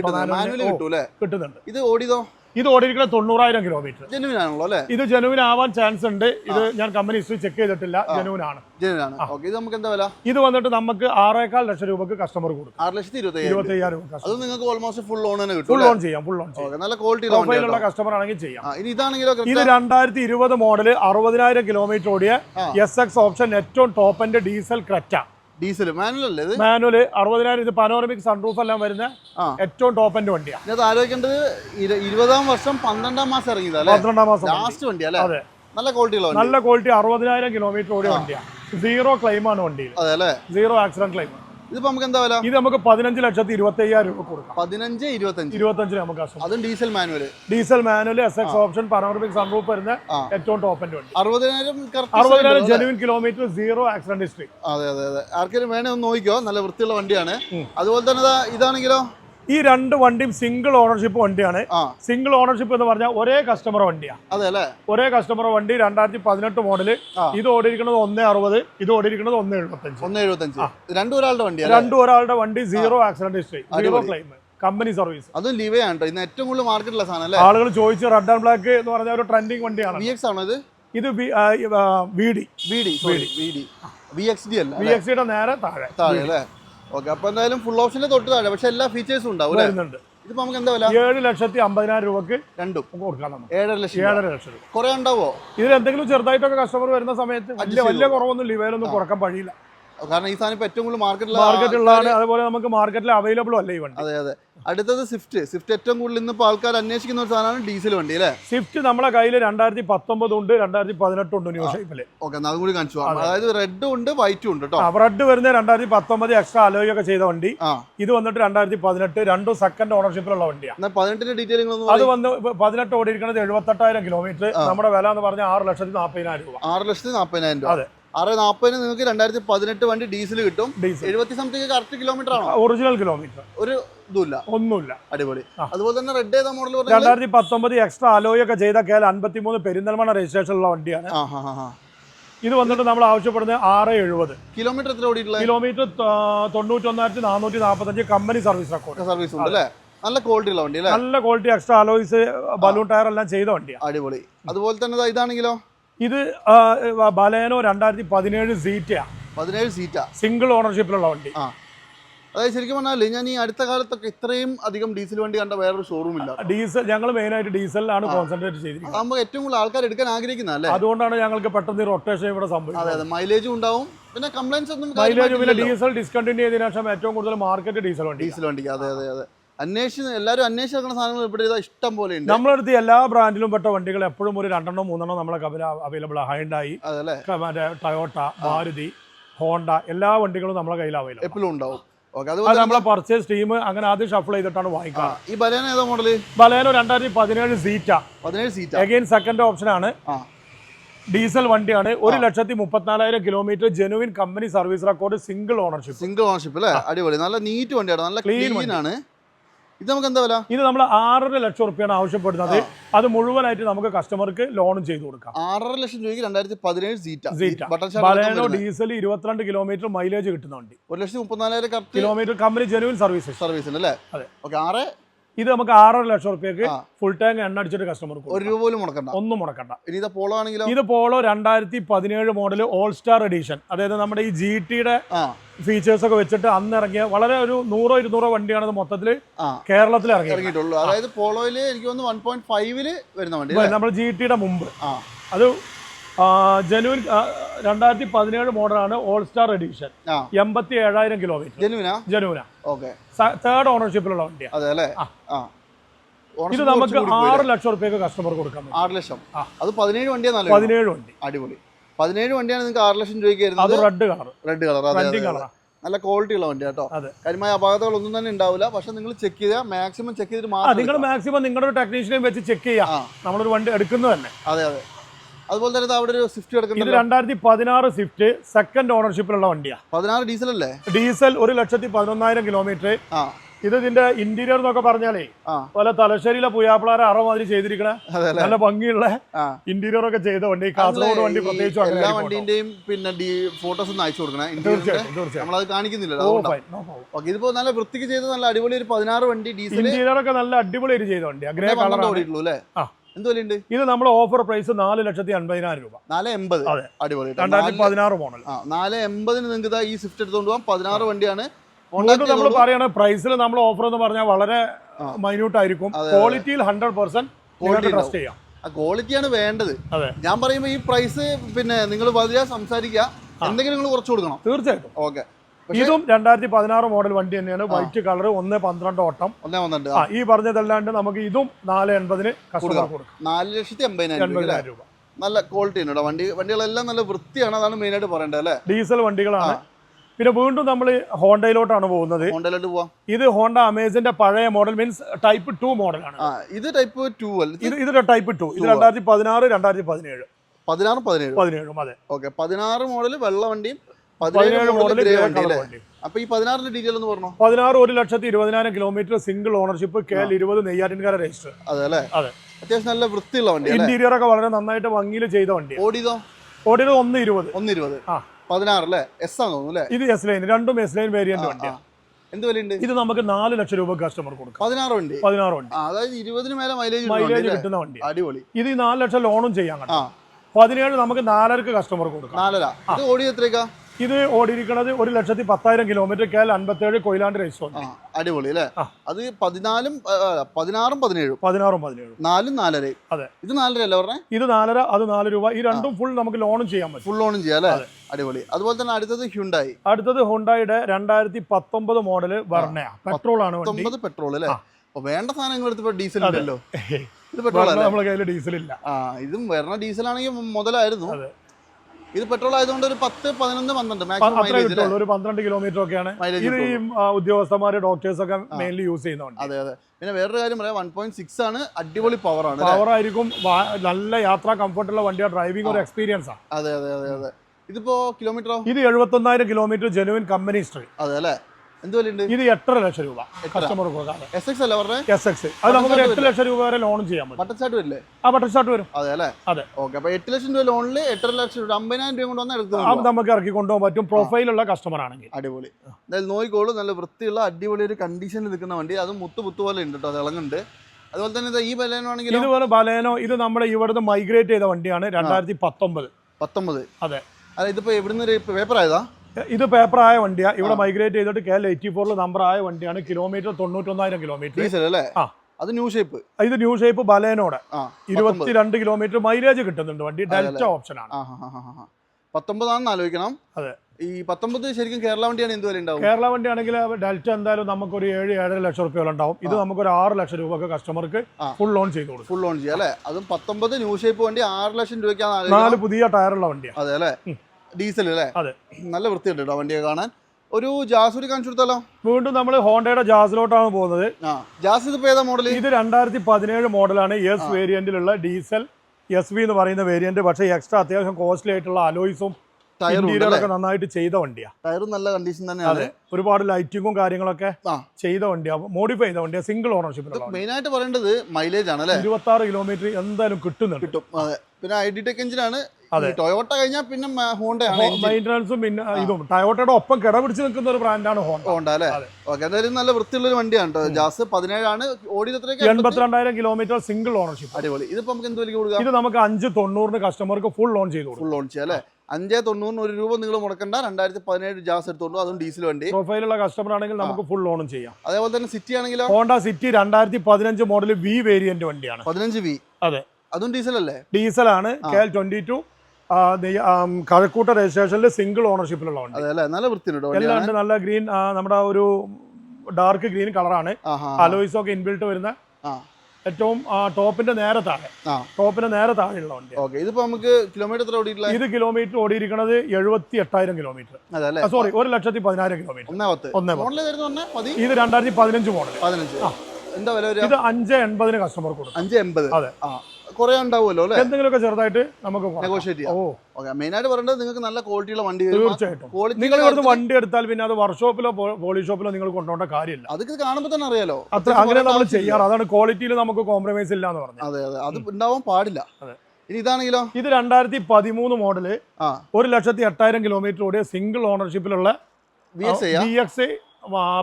കിട്ടുന്നുണ്ട്. ഇത് ഓടിയതോ? ഇത് ഓടിയിരിക്കുന്നത് തൊണ്ണൂറായിരം കിലോമീറ്റർ ജനുവിൻ ആണല്ലോ അല്ലേ? ഇത് ജനുവിൻ ആവാൻ ചാൻസ് ഉണ്ട്. ഇത് ഞാൻ കമ്പനി ഹിസ്റ്ററി ചെക്ക് ചെയ്തിട്ടില്ല. ജനുവിൻ ആണ് ജെനുവിൻ ആണ് ഓക്കെ ഇത് നമുക്ക് എന്താ വില? ഇത് വന്നിട്ട് നമുക്ക് ആറേക്കാൽ ലക്ഷം രൂപക്ക് കസ്റ്റമർ കൊടുക്കും. ആറ് ലക്ഷത്തി ഇരുപത്തി അയ്യായിരം അത് നിങ്ങൾക്ക് ഓൾമോസ്റ്റ് ഫുൾ ലോൺ തന്നെ കിട്ടും ഫുൾ ലോൺ ഓൺ ചെയ്യാം ഫുൾ ഓൺ ചെയ്യാം. നല്ല ക്വാളിറ്റി പ്രൊഫൈലുള്ള കസ്റ്റമർ ആണെങ്കിൽ ചെയ്യാം. ഇനി ഇതാണെങ്കിലോ ഇത് രണ്ടായിരത്തി ഇരുപത് മോഡൽ അറുപതിനായിരം കിലോമീറ്റർ ഓടിയ. എസ് എക്സ് ഓപ്ഷൻ ഏറ്റവും top end diesel Creta diesel manual അല്ലേ മാനുവൽ അറുപതിനായിരം ഇത് പനോറമിക് സൺറൂഫ് എല്ലാം വരുന്ന ഏറ്റവും ടോപ്പ് എൻഡ് വണ്ടിയാണ് ഇത് ആലോചിക്കേണ്ടത് ഇര- ഇരുപതാം വർഷം പന്ത്രണ്ടാം മാസം ഇറങ്ങിയതാ അല്ലേ പന്ത്രണ്ടാം മാസം. ലാസ്റ്റ് വണ്ടി അല്ലേ? അതെ. നല്ല ക്വാളിറ്റി നല്ല ക്വാളിറ്റി അറുപതിനായിരം കിലോമീറ്റർ ഓടിയ വണ്ടിയാണ് സീറോ ക്ലെയിമാണ് വണ്ടിയിൽ അതെ അല്ലേ? സീറോ ആക്സിഡന്റ് ക്ലെയിം ഇതിപ്പോ നമുക്ക് എന്താ വില? ഇത് നമുക്ക് പതിനഞ്ച് ലക്ഷത്തി ഇരുപത്തി അയ്യായിരം രൂപ കൊടുക്കാം. പതിനഞ്ച് ഇരുപത്തഞ്ച്. ഇരുപത്തഞ്ചിന് നമുക്ക് അതും diesel manual diesel manual S X option panoramic sunroof വരുന്ന ഏറ്റവും ടോപ്പ് അറുപതിനായിരം ജനുവിൻ അറുപതിനായിരം genuine kilometre zero accident history അതെ അതെ അതെ. ആർക്കെങ്കിലും വേണേ ഒന്ന് നോക്കിക്കോ. നല്ല വൃത്തിയുള്ള വണ്ടിയാണ്. അതുപോലെ തന്നെ ഇതാ ഇതാണെങ്കിലോ? ഈ രണ്ട് വണ്ടിയും സിംഗിൾ ഓണർഷിപ്പ് വണ്ടിയാണ്. സിംഗിൾ ഓണർഷിപ്പ് എന്ന് പറഞ്ഞാൽ ഒരേ കസ്റ്റമർ വണ്ടിയാണ് അതെ ഒരേ കസ്റ്റമർ വണ്ടി രണ്ടായിരത്തി പതിനെട്ട് മോഡൽ ഇത് ഓടിയിരിക്കുന്നത് ഒന്ന് അറുപത് ഇത് ഓടിയിരിക്കുന്നത് ഒന്ന് എഴുപത്തഞ്ച്. ഒന്ന് എഴുപത്തഞ്ച്. രണ്ടു ഒരാളുടെ വണ്ടി രണ്ടു ഒരാളുടെ വണ്ടി zero accident history zero claim company service അതും ലിവേ ആണ് കേട്ടോ ഇന്ന് ഏറ്റവും കൂടുതൽ മാർക്കറ്റുള്ള സാധനം അല്ലേ? ആളുകൾ ചോദിച്ച് റെഡ് ആൻഡ് ബ്ലാക്ക് എന്ന് പറഞ്ഞ ഒരു ട്രെൻഡിങ് വണ്ടിയാണ്. വി എക്സ് ആണോ ഇത്? ഇത് V D V D V D V X D അല്ല വി എക്സ് ഡിയുടെ നേരെ താഴെ. താഴെ അല്ലേ? ഓക്കെ അപ്പൊ എന്തായാലും ഫുൾ ഓപ്ഷനിൽ തൊട്ട് താഴെ. പക്ഷെ എല്ലാ ഫീച്ചേഴ്സും ഉണ്ടാവും വരുന്നുണ്ട്. ഇതിപ്പോ നമുക്ക് എന്താ വില? ഏഴ് ലക്ഷത്തി അമ്പതിനായിരം രൂപക്ക് രണ്ടും. കൊടുക്കാം നമുക്ക്. ഏഴര ലക്ഷം. ഏഴര ലക്ഷം കുറെ ഉണ്ടാവോ? ഇതിൽ എന്തെങ്കിലും ചെറുതായിട്ടൊക്കെ കസ്റ്റമർ വരുന്ന സമയത്ത് വലിയ വലിയ കുറവൊന്നും ലിവേലൊന്നും കുറയ്ക്കാൻ വഴിയില്ല. കാരണം ഈ സാധനം ഏറ്റവും കൂടുതൽ മാർക്കറ്റിൽ മാർക്കറ്റിലാണ് അതുപോലെ നമുക്ക് മാർക്കറ്റിൽ അവൈലബിൾ അല്ല ഈ വണ്ടി? അതെ അതെ. അടുത്തത് സ്വിഫ്റ്റ് സ്വിഫ്റ്റ് ഏറ്റവും കൂടുതൽ ഇന്നിപ്പോ ആൾക്കാർ അന്വേഷിക്കുന്ന ഒരു സാധനമാണ് ഡീസൽ വണ്ടി അല്ലേ? സ്വിഫ്റ്റ് നമ്മളെ കയ്യിൽ രണ്ടായിരത്തി പത്തൊമ്പത് ഉണ്ട് രണ്ടായിരത്തി പതിനെട്ടുണ്ട് ന്യൂ ഷേപ്പിൽ ഓക്കെ അതും കൂടി കാണിച്ചു. അതായത് റെഡും ഉണ്ട് വൈറ്റും ഉണ്ട് കേട്ടോ റെഡ് വരുന്നത് രണ്ടായിരത്തി പത്തൊമ്പത് എക്സ്ട്രാ അലോയ് ഒക്കെ ചെയ്ത വണ്ടി. ഇത് വന്നിട്ട് രണ്ടായിരത്തി പതിനെട്ട് രണ്ടും സെക്കൻഡ് ഓണർഷിപ്പിലുള്ള വണ്ടിയാണ് പതിനെട്ടിന്റെ ഡീറ്റെയിലിംഗ് അത് വന്ന് പതിനെട്ട് ഓടിയിരിക്കുന്നത് എഴുപത്തെട്ടായിരം കിലോമീറ്റർ നമ്മുടെ വില എന്ന് പറഞ്ഞാൽ ആറ് ലക്ഷത്തി നാൽപ്പതിനായിരം രൂപ. ആറ് ലക്ഷത്തി നാൽപ്പതിനായിരം രൂപ. അതെ. ആറ് നാൽപ്പതിന് നിങ്ങൾക്ക് രണ്ടായിരത്തി പതിനെട്ട് വണ്ടി ഡീസൽ കിട്ടും. എഴുപത്തി സംതിങ് കറക്റ്റ് കിലോമീറ്റർ ആണോ? ഒറിജിനൽ കിലോമീറ്റർ ഒരു ഇതുമില്ല. ഒന്നുമില്ല. അടിപൊളി. അതുപോലെ തന്നെ റെഡ് ചെയ്ത മോഡൽ രണ്ടായിരത്തി പത്തൊമ്പത് എക്സ്ട്രാ അലോയ് ഒക്കെ ചെയ്ത കേൾ പെരിന്തൽമണ്ണ രജിസ്ട്രേഷനുള്ള വണ്ടിയാണ്. ഉള്ള ഹാ ഇത് വന്നിട്ട് നമ്മൾ ആവശ്യപ്പെടുന്നത് ആറ് എഴുപത്. കിലോമീറ്റർ എത്ര ഓടിയിട്ടുള്ള കിലോമീറ്റർ തൊണ്ണൂറ്റൊന്നായിരത്തി നാനൂറ്റി നാൽപ്പത്തഞ്ച് കമ്പനി സർവീസ് റെക്കോർഡ് സർവീസ് ഉണ്ട് അല്ലേ? നല്ല ക്വാളിറ്റി ഉള്ള വണ്ടി അല്ലേ? നല്ല quality extra alloys balloon tyre എല്ലാം ചെയ്ത വണ്ടിയാണ് അടിപൊളി. അതുപോലെ തന്നെ ഇതാണെങ്കിലോ? ഇത് ബലേനോ രണ്ടായിരത്തി പതിനേഴ് സീറ്റയാണ് പതിനേഴ് സീറ്റാ. സിംഗിൾ ഓണർഷിപ്പിലുള്ള വണ്ടി. ആ. അതായത് ശരിക്കും പറഞ്ഞാൽ ഞാൻ ഈ അടുത്ത കാലത്തൊക്കെ ഇത്രയും അധികം ഡീസൽ വണ്ടി കണ്ട വേറൊരു ഷോറൂം ഇല്ല. ഡീസൽ ഞങ്ങൾ മെയിനായിട്ട് ഡീസലിലാണ് കോൺസെൻട്രേറ്റ് ചെയ്തിരിക്കുന്നത്. അതാകുമ്പോൾ ഏറ്റവും കൂടുതൽ ആൾക്കാർ എടുക്കാൻ ആഗ്രഹിക്കുന്ന അല്ലേ അതുകൊണ്ടാണ് ഞങ്ങൾക്ക് പെട്ടെന്ന് റൊട്ടേഷൻ ഇവിടെ അതെ സംഭവിച്ചത് അതെ മൈലേജും ഉണ്ടാവും. പിന്നെ കംപ്ലൈൻസ് ഒന്നും മൈലേജ് പിന്നെ ഡീസൽ ഡിസ്കണ്ടിന്യൂ ചെയ്തതിനു ശേഷം ഏറ്റവും കൂടുതൽ മാർക്കറ്റ് ഡീസൽ വണ്ടി ഡീസൽ വണ്ടിക്ക്. അതെ അതെ അതെ. അന്വേഷിച്ച് എല്ലാവരും അന്വേഷിച്ച് നടക്കുന്ന സാധനങ്ങൾ ഇവിടെ ഇതാ ഇഷ്ടം പോലെ ഉണ്ട്. നമ്മളടുത്ത് എല്ലാ ബ്രാൻഡിലും പെട്ട വണ്ടികൾ എപ്പോഴും ഒരു രണ്ടെണ്ണോ മൂന്നെണ്ണോ നമ്മളെ അവൈലബിൾ ഹൈൻഡായി അതല്ലേ? മറ്റേ ടയോട്ട മാരുതി ഹോണ്ട എല്ലാ വണ്ടികളും നമ്മളെ കയ്യിൽ അവൈലബിൾ എപ്പോഴും ഉണ്ടാവും. അതുപോലെ നമ്മളെ പർച്ചേസ് ടീം അങ്ങനെ ആദ്യം ഷഫിൾ ചെയ്തിട്ടാണ് ആ, വാങ്ങിക്കുക ഈ ബലേന ഏതാ മോഡൽ ബലേനോ രണ്ടായിരത്തി പതിനേഴ് സീറ്റ. പതിനേഴ് സീറ്റാ. അഗൈൻ സെക്കൻഡ് ഓപ്ഷൻ ആണ്. ഡീസൽ വണ്ടിയാണ്. ഒരു ലക്ഷത്തി മുപ്പത്തിനാലായിരം kilometre genuine company service record single ownership single ownership അല്ലേ അടിപൊളി. നല്ല നീറ്റ് വണ്ടിയാണ്. നല്ല ക്ലീൻ ആണ്. ഇത് നമുക്ക് എന്താ വില? ഇത് നമ്മൾ ആറര ലക്ഷം റുപ്യാണ് ആവശ്യപ്പെടുന്നത്. അത് മുഴുവനായിട്ട് നമുക്ക് കസ്റ്റമർക്ക് ലോൺ ചെയ്തു കൊടുക്കാം. ആറര ലക്ഷം രൂപയ്ക്ക് രണ്ടായിരത്തി പതിനേഴ് Zeta Zeta. Button Baleno diesel ഇരുപത്തിരണ്ട് കിലോമീറ്റർ മൈലേജ് കിട്ടുന്ന വണ്ടി ഒരു ലക്ഷത്തി മുപ്പത്തിനാലായിരം കിലോമീറ്റർ കമ്പനി ജെനുവിൻ സർവീസ് ഉണ്ട് അല്ലേ? അതെ. ഓക്കെ ആറ് ഇത് നമുക്ക് ആറര ലക്ഷം റുപ്യക്ക് ഫുൾ ടാങ്ക് എണ്ണ അടിച്ചിട്ട് കസ്റ്റമർക്ക് ഒരു രൂപ പോലും മുടക്കണ്ട. ഒന്നും മുടക്കണ്ട. ഇനി ഇത് പോളോ ആണെങ്കിലും? ഇത് പോളോ രണ്ടായിരത്തി പതിനേഴ് മോഡൽ ഓൾ സ്റ്റാർ എഡീഷൻ അതായത് നമ്മുടെ ഈ ജി ടിയുടെ ഫീച്ചേഴ്സ് ഒക്കെ വെച്ചിട്ട് അന്ന് ഇറങ്ങിയ വളരെ ഒരു നൂറോ ഇരുന്നൂറോ വണ്ടിയാണ് മൊത്തത്തിൽ മൊത്തത്തിൽ കേരളത്തിൽ ഇറങ്ങിയിട്ടുള്ളൂ. അതായത് പോളോയിൽ എനിക്ക് തോന്നുന്നു വൺ പോയിന്റ് ഫൈവിൽ വരുന്ന വണ്ടി? നമ്മൾ ജി ടിയുടെ മുമ്പ്. അത് ജനുവൻ രണ്ടായിരത്തി പതിനേഴ് മോഡലാണ് ഓൾ സ്റ്റാർ എഡിഷൻ എൺപത്തി ഏഴായിരം കിലോമീറ്റർ ജെനുവിനാ? ജനുവിന. ഓക്കെ. തേർഡ് ഓണർഷിപ്പിലുള്ള വണ്ടിയാണ് അതെ അല്ലേ? ഇത് നമുക്ക് ആറ് ലക്ഷം റുപ്യക്ക് കസ്റ്റമർ കൊടുക്കാൻ പറ്റും. ആറ് ലക്ഷം. അത് പതിനേഴ് വണ്ടിയാണ് പതിനേഴ് വണ്ടി. അടിപൊളി. പതിനേഴ് വണ്ടിയാണ് നിങ്ങൾക്ക് ആറ് ലക്ഷം രൂപയ്ക്ക് അത് റെഡ് കളർ റെഡ് കളർ അതെ, കളർ കളറാണ് നല്ല ക്വാളിറ്റി ഉള്ള വണ്ടി കേട്ടോ അതെ. കാര്യമായ അപാകതകളൊന്നും തന്നെ ഉണ്ടാവില്ല. പക്ഷെ നിങ്ങൾ ചെക്ക് ചെയ്താൽ മാക്സിമം ചെക്ക് ചെയ്തിട്ട് മാത്രം നിങ്ങൾ മാക്സിമം നിങ്ങളുടെ ടെക്നീഷ്യനെയും വെച്ച് ചെക്ക് ചെയ്യാം. നമ്മളൊരു വണ്ടി എടുക്കുന്നത് തന്നെ അതെ അതെ. അതുപോലെ തന്നെ അവിടെ ഒരു സ്വിഫ്റ്റ് കിടക്കുന്നത് രണ്ടായിരത്തി പതിനാറ് സ്വിഫ്റ്റ് സെക്കൻഡ് ഓണർഷിപ്പിലുള്ള വണ്ടിയാണ് പതിനാറ് ഡീസൽ അല്ലേ? ഡീസൽ ഒരു ലക്ഷത്തി പതിനൊന്നായിരം കിലോമീറ്റർ ഇത് ഇതിന്റെ ഇന്റീരിയർ എന്നൊക്കെ പറഞ്ഞാലേ പല തലശ്ശേരിയിലെ പുയാപ്പിളാരെ അറ മാതിരി ചെയ്തിരിക്കണ. നല്ല ഭംഗിയുള്ള ഇന്റീരിയർ ഒക്കെ ചെയ്ത വണ്ടി കാസർഗോഡ് വണ്ടി പ്രത്യേകിച്ച് എല്ലാ. വണ്ടിന്റെയും പിന്നെ ഫോട്ടോസ് ഒന്ന് അയച്ചു കൊടുക്കണേ. നമ്മളത് കാണിക്കുന്നില്ലല്ലോ. ഇതിപ്പോ നല്ല വൃത്തിക്ക് ചെയ്ത നല്ല അടിപൊളി ഒരു പതിനാറ് വണ്ടി ഡീസൽ ഇന്റീരിയർ ഒക്കെ നല്ല അടിപൊളിയായിട്ട് ചെയ്ത വണ്ടി ഗ്രേ പന്ത്രണ്ട് ഓടിയിട്ടുള്ളൂ അല്ലേ? ഇത് നമ്മൾ ഓഫർ പ്രൈസ് നാല് ലക്ഷത്തി അൻപതിനായിരം രൂപ. നാല് എൺപത്. അതെ. അടിപൊളി. രണ്ടായിരത്തി പതിനാറ് മോഡൽ നാല് എൺപതിന് നിങ്ങൾക്ക് ഈ സ്വിഫ്റ്റ് എടുത്തുകൊണ്ട് പോകാം പതിനാറ് വണ്ടിയാണ്. വീണ്ടും നമ്മൾ പറയുന്നത് പറയണ പ്രൈസിൽ നമ്മൾ ഓഫർ എന്ന് പറഞ്ഞാൽ വളരെ മൈന്യൂട്ട് ആയിരിക്കും. ക്വാളിറ്റിയിൽ ഹൺഡ്രഡ് പെർസെന്റ് ട്രസ്റ്റ് ചെയ്യാം. ക്വാളിറ്റിയാണ് വേണ്ടത്. അതെ. ഞാൻ പറയുമ്പോൾ ഈ പ്രൈസ് പിന്നെ നിങ്ങൾ വലിയ സംസാരിക്കുക. എന്തെങ്കിലും നിങ്ങൾ കുറച്ച് കൊടുക്കണം. തീർച്ചയായിട്ടും. ഓക്കെ ഇതും രണ്ടായിരത്തി പതിനാറ് മോഡൽ വണ്ടി തന്നെയാണ്. വൈറ്റ് കളർ ഒന്ന് പന്ത്രണ്ട് ഓട്ടം. ഒന്നേ വന്നിട്ടുണ്ട് ആ ഈ പറഞ്ഞതല്ലാണ്ട് നമുക്ക് ഇതും നാല് എൺപതിന് കസ്റ്റമർ കൊടുക്കാം. നാല് ലക്ഷത്തി എൺപതിനായിരം രൂപ. നല്ല ക്വാളിറ്റി ഉണ്ട് വണ്ടി വണ്ടികളെല്ലാം നല്ല വൃത്തിയാണ് അതാണ് മെയിൻ ആയിട്ട് പറയേണ്ടത് അല്ലേ? ഡീസൽ വണ്ടികളാണ്. പിന്നെ വീണ്ടും നമ്മൾ ഹോണ്ടയിലോട്ടാണ് പോകുന്നത്. ഹോണ്ടയിലോട്ട് പോവാം. ഇത് ഹോണ്ട അമേസിന്റെ പഴയ മോഡൽ മീൻസ് ടൈപ്പ് ടു മോഡലാണ് ഇത് ടൈപ്പ് ടു അല്ല. ഇത് ടൈപ്പ് ടു ഇത് രണ്ടായിരത്തി പതിനാറ് രണ്ടായിരത്തി പതിനേഴ്. പതിനാറ് പതിനേഴ്. പതിനേഴും അതെ. ഓക്കെ പതിനാറ് മോഡൽ വെള്ള വണ്ടിയും പതിനേഴ് മോഡൽ അപ്പൊ ഈ പതിനാറിന്റെ ഡീറ്റെയിൽ ഒന്ന് പറഞ്ഞോ? പതിനാറ് ഒരു ലക്ഷത്തി ഇരുപതിനായിരം kilometre single ownership K L ഇരുപത് നെയ്യാറ്റിൻകര രജിസ്റ്റർ അതെ അല്ലേ? അതെ. അത്യാവശ്യം നല്ല വൃത്തിയുള്ള വണ്ടി ഇന്റീരിയർ ഒക്കെ വളരെ നന്നായിട്ട് ഭംഗിയിൽ ചെയ്ത വണ്ടി ഓടിയതോ? ഓടിയത് ഒന്ന് ഇരുപത്. ഒന്ന് ഇരുപത്. ആ. പതിനാറ് അല്ലേ? എസ് ആണെന്ന് തോന്നുന്നു അല്ലേ? ഇത് എസ് ലൈൻ രണ്ടും എസ് ലൈൻ വേരിയന്റ് വണ്ടി വണ്ടിയാണ്. എന്ത് വിലയുണ്ട്? ഇത് നമുക്ക് നാല് ലക്ഷം രൂപ കസ്റ്റമർ കൊടുക്കും. പതിനാറ് വണ്ടി? പതിനാറ് വണ്ടി. അതായത് ഇരുപതിന് മേലെ മൈലേജ് മൈലേജ് കിട്ടുന്ന വണ്ടി അടിപൊളി. ഇത് നാല് ലക്ഷം ലോണും ചെയ്യാൻ പതിനേഴ് നമുക്ക് നാലരക്ക് കസ്റ്റമർ കൊടുക്കാം. നാലര. ഇത് ഓടി എത്രയൊക്കെ ഇത് ഓടിയിരിക്കുന്നത് ഒരു ലക്ഷത്തി പത്തായിരം കിലോമീറ്റർ കേൽ അൻപത്തേഴ് കൊയിലാണ്ട് ആ അടിപൊളി അല്ലേ. അത് പതിനാലും പതിനാറും പതിനേഴും? പതിനാറും പതിനേഴും. നാലും നാലര അതെ. ഇത് നാലര അല്ലേ പറഞ്ഞേ? ഇത് നാലര അത് നാല് രൂപ. ഈ രണ്ടും ഫുൾ നമുക്ക് ലോണും ചെയ്യാൻ പറ്റും. ഫുൾ ലോണും ചെയ്യാം അല്ലേ? അടിപൊളി. അതുപോലെ തന്നെ അടുത്തത് ഹ്യുണ്ടായി അടുത്തത് ഹുണ്ടായിയുടെ രണ്ടായിരത്തി പത്തൊമ്പത് മോഡൽ വർണ പെട്രോൾ ആണ് പെട്രോൾ അല്ലേ? വേണ്ട സാധനങ്ങൾ എടുത്തപ്പോ ഡീസൽ ഉണ്ടല്ലോ [laughs] ഇത് പെട്രോൾ നമ്മളെ കയ്യിൽ ഡീസൽ ഇല്ല. ആ ഇതും വരണ ഡീസൽ ആണെങ്കിൽ മുതലായിരുന്നു. ഇത് പെട്രോൾ ആയതുകൊണ്ട് ഒരു പത്ത് പതിനൊന്ന് പന്ത്രണ്ട് മാക്സിമം ഒരു പന്ത്രണ്ട് കിലോമീറ്റർ ഒക്കെയാണ്. ഉദ്യോഗസ്ഥന്മാർ ഇത് ഈ ഉദ്യോഗസ്ഥന്മാര് ഡോക്ടേഴ്സ് ഒക്കെ മെയിൻലി യൂസ് ചെയ്യുന്നുണ്ട് അതെ അതെ. പിന്നെ വേറൊരു കാര്യം പറയാം. വൺ പോയിന്റ് സിക്സ് ആണ് അടിപൊളി പവർ ആണ് പവർ ആയിരിക്കും. നല്ല യാത്ര കംഫർട്ടുള്ള വണ്ടിയാണ് ഡ്രൈവിംഗ് ഒരു എക്സ്പീരിയൻസ് ആണ്. അതെ അതെ അതെ അതെ. ഇതിപ്പോ കിലോമീറ്ററോ ഇത് എഴുപത്തൊന്നായിരം കിലോമീറ്റർ ജെനുവിൻ കമ്പനി ഹിസ്റ്ററി അതെ അല്ലേ? ഇത് എട്ടര ലക്ഷം രൂപ. കസ്റ്റമർ എസ് എക്സ് അല്ലേ പറഞ്ഞേ? എസ് എക്സ് അത് നമുക്ക് എട്ട് ലക്ഷം രൂപ വരെ ലോൺ ചെയ്യാൻ പറ്റും. ബട്ടർ ചാർട്ട് വരില്ലേ? ആ ബട്ടർ ഷാർട്ട് വരും. അതെ അല്ലേ? അതെ. ഓക്കെ അപ്പൊ എട്ട് ലക്ഷം രൂപ ലോണിൽ എട്ടര ലക്ഷം രൂപ അമ്പതിനായിരം രൂപ കൊണ്ട് വന്നാൽ എടുത്തു നമുക്ക് ഇറക്കി കൊണ്ടുപോകാൻ പറ്റും. പ്രൊഫൈലുള്ള കസ്റ്റമർ ആണെങ്കിൽ. അടിപൊളി. എന്തായാലും നോയിക്കോളൂ നല്ല വൃത്തിയുള്ള അടിപൊളി ഒരു കണ്ടീഷനിൽ നിൽക്കുന്ന വണ്ടി. അത് മുത്തു മുത്തു പോലെ ഉണ്ട് കേട്ടോ അത് ഇളങ്ങുണ്ട് അതുപോലെ തന്നെ ഈ ബലേനോ ആണെങ്കിൽ ഇതുപോലെ ബലേനോ ഇത് നമ്മുടെ ഇവിടുന്ന് മൈഗ്രേറ്റ് ചെയ്ത വണ്ടിയാണ് രണ്ടായിരത്തി പത്തൊമ്പത്. പത്തൊമ്പത്. അതെ. അതെ ഇതിപ്പോ എവിടുന്ന് പേപ്പർ ആയതാ? ഇത് പേപ്പർ ആയ വണ്ടിയാ. ഇവിടെ മൈഗ്രേറ്റ് ചെയ്തിട്ട് കെ എൽ എയ്റ്റി ഫോറിൽ നമ്പർ ആയ വണ്ടിയാണ്. കിലോമീറ്റർ തൊണ്ണൂറ്റൊന്നായിരം കിലോമീറ്റർ ഡീസൽ അല്ലേ? ആ. അത് ന്യൂ ഷേപ്പ് ഇത് ന്യൂ ഷേപ്പ് ബലേനോടെ. ഇരുപത്തിരണ്ട് കിലോമീറ്റർ മൈലേജ് കിട്ടുന്നുണ്ട് വണ്ടി. ഡെൽറ്റ? ഓപ്ഷൻ ആണ്. പത്തൊമ്പതാണെന്ന് ആലോചിക്കണം. അതെ. ഈ പത്തൊമ്പത് ശരിക്കും കേരള വണ്ടിയാണ് എന്ത് വില ഉണ്ടാവും? കേരള വണ്ടി ആണെങ്കിൽ ഡെൽറ്റ എന്തായാലും നമുക്ക് ഒരു ഏഴ് ഏഴര ലക്ഷം റുപ്യ ഉണ്ടാവും. ഇത് നമുക്ക് ഒരു ആറ് ലക്ഷം രൂപ കസ്റ്റമർക്ക് ഫുൾ ലോൺ ചെയ്ത് കൊടുക്കും. ഫുൾ ലോൺ ചെയ്യാം അല്ലേ? അതും പത്തൊമ്പത് ന്യൂ ഷേപ്പ് വണ്ടി ആറ് ലക്ഷം രൂപയ്ക്കാണ് നാല് പുതിയ ടയറുള്ള വണ്ടിയാണ് അതെ അല്ലേ. ഡീസൽ അല്ലേ? അതെ. നല്ല വൃത്തിയുണ്ട് കേട്ടോ വണ്ടിയെ കാണാൻ. ഒരു ജാസൂരി കാണിച്ചു കൊടുത്താലോ വീണ്ടും നമ്മൾ ഹോണ്ടയുടെ ജാസിലോട്ടാണ് പോകുന്നത്. ജാസ് ഇതിപ്പോ ഏതാ മോഡൽ ഇത് രണ്ടായിരത്തി പതിനേഴ് മോഡലാണ് എസ് വേരിയന്റിലുള്ള ഡീസൽ. എസ് വി എന്ന് പറയുന്ന വേരിയന്റ് പക്ഷേ എക്സ്ട്രാ അത്യാവശ്യം കോസ്റ്റ്ലി ആയിട്ടുള്ള അലോയ്സും ടയറും നന്നായിട്ട് ചെയ്ത വണ്ടിയാ. ടയറും നല്ല കണ്ടീഷൻ തന്നെയാണ്. ഒരുപാട് ലൈറ്റിങ്ങും കാര്യങ്ങളൊക്കെ ചെയ്ത വണ്ടിയാ. മോഡിഫൈ ചെയ്ത വണ്ടിയാ. സിംഗിൾ ഓണർഷിപ്പ് മെയിൻ ആയിട്ട് പറയേണ്ടത് മൈലേജ് ആണ് ഇരുപത്തി ആറ് കിലോമീറ്റർ എന്തായാലും കിട്ടുന്നുണ്ട്. കിട്ടും. അതെ. പിന്നെ ഐ ഡി ടെക് എഞ്ചിനാണ്. ടൊയോട്ട കഴിഞ്ഞാൽ പിന്നെ ഹോണ്ടയാണ് മെയിന്റനൻസും പിന്നെ ഇതും. ടൊയോട്ടയുടെ ഒപ്പം കിടപിടിച്ച് നിൽക്കുന്ന ഒരു ബ്രാൻഡാണ് ഹോണ്ട ഹോണ്ട അല്ലേ. ഓക്കെ എന്തായാലും നല്ല വൃത്തിയുള്ള ഒരു വണ്ടിയാണ് കേട്ടോ ജാസ് പതിനേഴാണ്. ഓടിയത്രയ്ക്ക് എൺപത്തിരണ്ടായിരം കിലോമീറ്റർ സിംഗിൾ ഓണർഷിപ്പ് അടിപൊളി. ഇതിപ്പോ നമുക്ക് എന്ത് വിലക്ക് കൊടുക്കാം? ഇത് നമുക്ക് അഞ്ച് തൊണ്ണൂറിന് കസ്റ്റമർക്ക് ഫുൾ ലോൺ ചെയ്തു ഫുൾ ലോൺ ചെയ്യാം അല്ലേ? അഞ്ചേ തൊണ്ണൂറിന് ഒരു രൂപ നിങ്ങൾ മുടക്കണ്ട. രണ്ടായിരത്തി പതിനേഴ് ജാസ് എടുത്തോളൂ അതും ഡീസൽ വണ്ടി. പ്രൊഫൈലുള്ള കസ്റ്റമർ ആണെങ്കിൽ നമുക്ക് ഫുൾ ലോണും ചെയ്യാം. അതേപോലെ തന്നെ സിറ്റി ആണെങ്കിലോ? ഹോണ്ട സിറ്റി രണ്ടായിരത്തി പതിനഞ്ച് മോഡൽ വി വേരിയന്റ് വണ്ടിയാണ്. പതിനഞ്ച് വി അതെ. അതും ഡീസൽ അല്ലേ? ഡീസലാണ് കെ എൽ ട്വന്റി ടു കഴക്കൂട്ട രജിസ്ട്രേഷനിൽ സിംഗിൾ ഓണർഷിപ്പിലുള്ള വണ്ടി. നല്ല വൃത്തിയുണ്ട് എല്ലാം ഉണ്ട്. നല്ല ഗ്രീൻ നമ്മുടെ ഒരു ഡാർക്ക് ഗ്രീൻ കളറാണ്. അലോയ്സ് ഒക്കെ ഇൻബിൽട്ട് വരുന്ന ഏറ്റവും ടോപ്പിന്റെ നേരെ താഴെ ടോപ്പിന്റെ നേരെ താഴെയുള്ള വണ്ടി ഓക്കെ. ഇതിപ്പോ നമുക്ക് കിലോമീറ്റർ ഓടിയിട്ടുള്ള ഇത് കിലോമീറ്റർ ഓടിയിരിക്കുന്നത് എഴുപത്തി എട്ടായിരം കിലോമീറ്റർ സോറി ഒരു ലക്ഷത്തി പതിനായിരം കിലോമീറ്റർ ഒന്നേ ഇത് രണ്ടായിരത്തി പതിനഞ്ച് മോഡൽ പതിനഞ്ച്. ഇത് അഞ്ച് എൺപതിന് കസ്റ്റമർ കൊടുക്കും. അഞ്ച് എൺപത്. അതെ. കുറെ ഉണ്ടാവുമല്ലോ അല്ലേ? എന്തെങ്കിലുമൊക്കെ ചെറുതായിട്ട് നമുക്ക്. നെഗോഷിയേറ്റ് ചെയ്യാം. ഓ. ഓക്കെ മെയിൻ ആയിട്ട് പറയേണ്ടത് നിങ്ങൾക്ക് നല്ല ക്വാളിറ്റിയുള്ള വണ്ടി തീർച്ചയായിട്ടും. നിങ്ങൾ ഇവിടുന്ന് വണ്ടി എടുത്താൽ പിന്നെ അത് വർക്ക്ഷോപ്പിലോ പോളീസ് ഷോപ്പിലോ നിങ്ങൾ കൊണ്ടുപോകേണ്ട കാര്യമില്ല. അതൊക്കെ കാണുമ്പോൾ തന്നെ അറിയാലോ. അത്ര അങ്ങനെ നമ്മൾ ചെയ്യാറ്. അതാണ് ക്വാളിറ്റിയിൽ നമുക്ക് കോംപ്രമൈസ് ഇല്ല എന്ന് പറഞ്ഞു അതെ അതെ. അത് ഉണ്ടാവാൻ പാടില്ല. അതെ. ഇനി ഇതാണെങ്കിലോ? ഇത് രണ്ടായിരത്തി പതിമൂന്ന് മോഡൽ ഒരു ലക്ഷത്തി എട്ടായിരം കിലോമീറ്റർ ഓടിയ സിംഗിൾ ഓണർഷിപ്പിലുള്ള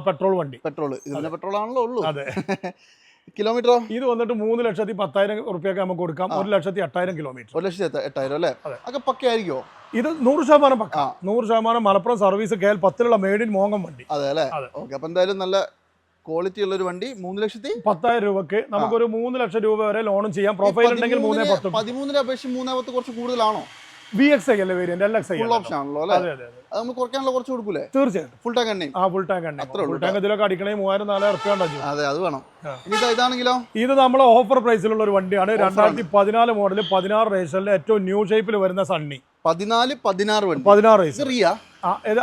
പെട്രോൾ വണ്ടി. പെട്രോൾ ഇതിന്റെ പെട്രോൾ ആണല്ലോ ഉള്ളൂ. അതെ. [laughs] കിലോമീറ്ററോ? ഇത് വന്നിട്ട് മൂന്ന് ലക്ഷത്തി പത്തായിരം റുപ്യൊക്കെ നമുക്ക് കൊടുക്കാം. ഒരു ലക്ഷത്തി എട്ടായിരം കിലോമീറ്റർ. ഒരു ലക്ഷത്തി എട്ടായിരം അല്ലേ. ഒക്കെ പക്കയായിരിക്കോ ഇത് നൂറ് ശതമാനം പക്ക. നൂറ് ശതമാനം മലപ്പുറം സർവീസ് കെ എൽ പത്തിലുള്ള മേഡിൻ മോങ്ങം വണ്ടി. അതെ അല്ലേ. ഓക്കെ അപ്പൊ എന്തായാലും നല്ല ക്വാളിറ്റി ഉള്ള ഒരു വണ്ടി. മൂന്ന് ലക്ഷത്തി? പത്തായിരം രൂപക്ക് നമുക്കൊരു മൂന്ന് ലക്ഷം രൂപ വരെ ലോണും ചെയ്യാം. പ്രൊഫൈൽ ഉണ്ടെങ്കിൽ മൂന്നേ പത്ത് പതിമൂന്നിനെ അപേക്ഷിച്ച് മൂന്നേ പത്ത് കുറച്ച് കൂടുതലാണോ? ബി എക്സ് ഐ അല്ലേ variant L X I full option ആണല്ലോ അല്ലേ? അതെ അതെ അതെ. അത് നമ്മൾ കുറയ്ക്കാനുള്ള കുറച്ച് കൊടുക്കൂലേ? തീർച്ചയായിട്ടും. ഫുൾ ടാങ്ക് എണ്ണയും. ആ ഫുൾ ടാങ്ക് ഫുൾ ടാങ്ക് ഇതിലൊക്കെ അടിക്കണേ മൂവായിരം നാലായിരം റുപ്യ ഉണ്ടാവും അതെ അത് വേണം. ഇനി ഇതാ ഇതാണെങ്കിലോ? ഇത് നമ്മളെ ഓഫർ പ്രൈസിലുള്ള ഒരു വണ്ടിയാണ്. രണ്ടായിരത്തി പതിനാല് മോഡൽ പതിനാറ് റേഷനിലെ ഏറ്റവും ന്യൂ ഷേപ്പിൽ വരുന്ന സണ്ണി പതിനാല് പതിനാറ് വണ്ടി. പതിനാറ് ഇത് റേസ് റിയ?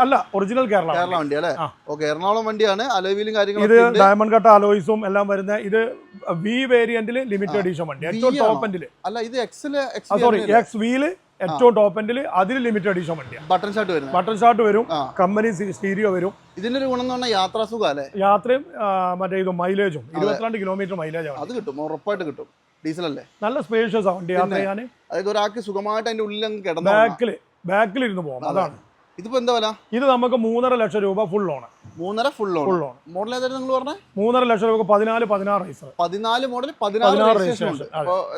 അല്ല ഒറിജിനൽ കേരള കേരള വണ്ടി. അല്ലേ. ഓക്കെ എറണാകുളം വണ്ടിയാണ്. അലോവീലും ഇത് കാര്യങ്ങളൊക്കെ ഉണ്ട്. ഡയമണ്ട് കട്ട അലോയിസും എല്ലാം വരുന്ന ഇത് വി വേരിയന്റിൽ ലിമിറ്റഡ് എഡിഷൻ വണ്ടി. ഏറ്റവും ടോപ്പ് എൻഡിൽ അല്ല ഇത് എക്സ് സോറി എക്സ് വിയിൽ ഏറ്റവും ടോപ്പ് എൻഡിൽ അതിൽ ലിമിറ്റഡ് എഡിഷൻ വണ്ടിയാണ് ബട്ടൺ ഷർട്ട് വരും ബട്ടൺ ഷാർട്ട് വരും കമ്പനി സ്റ്റീരിയോ വരും. ഇതിന്റെ ഒരു ഗുണം എന്ന് പറഞ്ഞാൽ യാത്രാ സുഖം യാത്രയും ആ, മറ്റേ ഇത് മൈലേജും ഇരുപത്തിരണ്ട് കിലോമീറ്റർ മൈലേജ് ആണ്. അത് കിട്ടും ഉറപ്പായിട്ട് കിട്ടും. ഡീസൽ അല്ലേ? നല്ല സ്പേഷ്യസ് ആണ് വണ്ടി യാത്ര? ചെയ്യാൻ അതായത് ഒരാൾക്ക് സുഖമായിട്ട് അതിന്റെ ഉള്ളിൽ അങ്ങ് കിടന്നു. ബാക്കിൽ ബാക്കിൽ ഇരുന്ന് പോകാം അതാണ്. ഇതിപ്പോ എന്താ വില? ഇത് നമുക്ക് മൂന്നര ലക്ഷം രൂപ ഫുൾ ലോൺ മൂന്നര full loan full loan model ഏതായിരുന്നു നിങ്ങൾ പറഞ്ഞത് മൂന്നര ലക്ഷം രൂപ പതിനാല് പതിനാറ് റൈസർ പതിനാല് മോഡൽ പതിനാറ് രജിസ്ട്രേഷൻ ഉണ്ട്.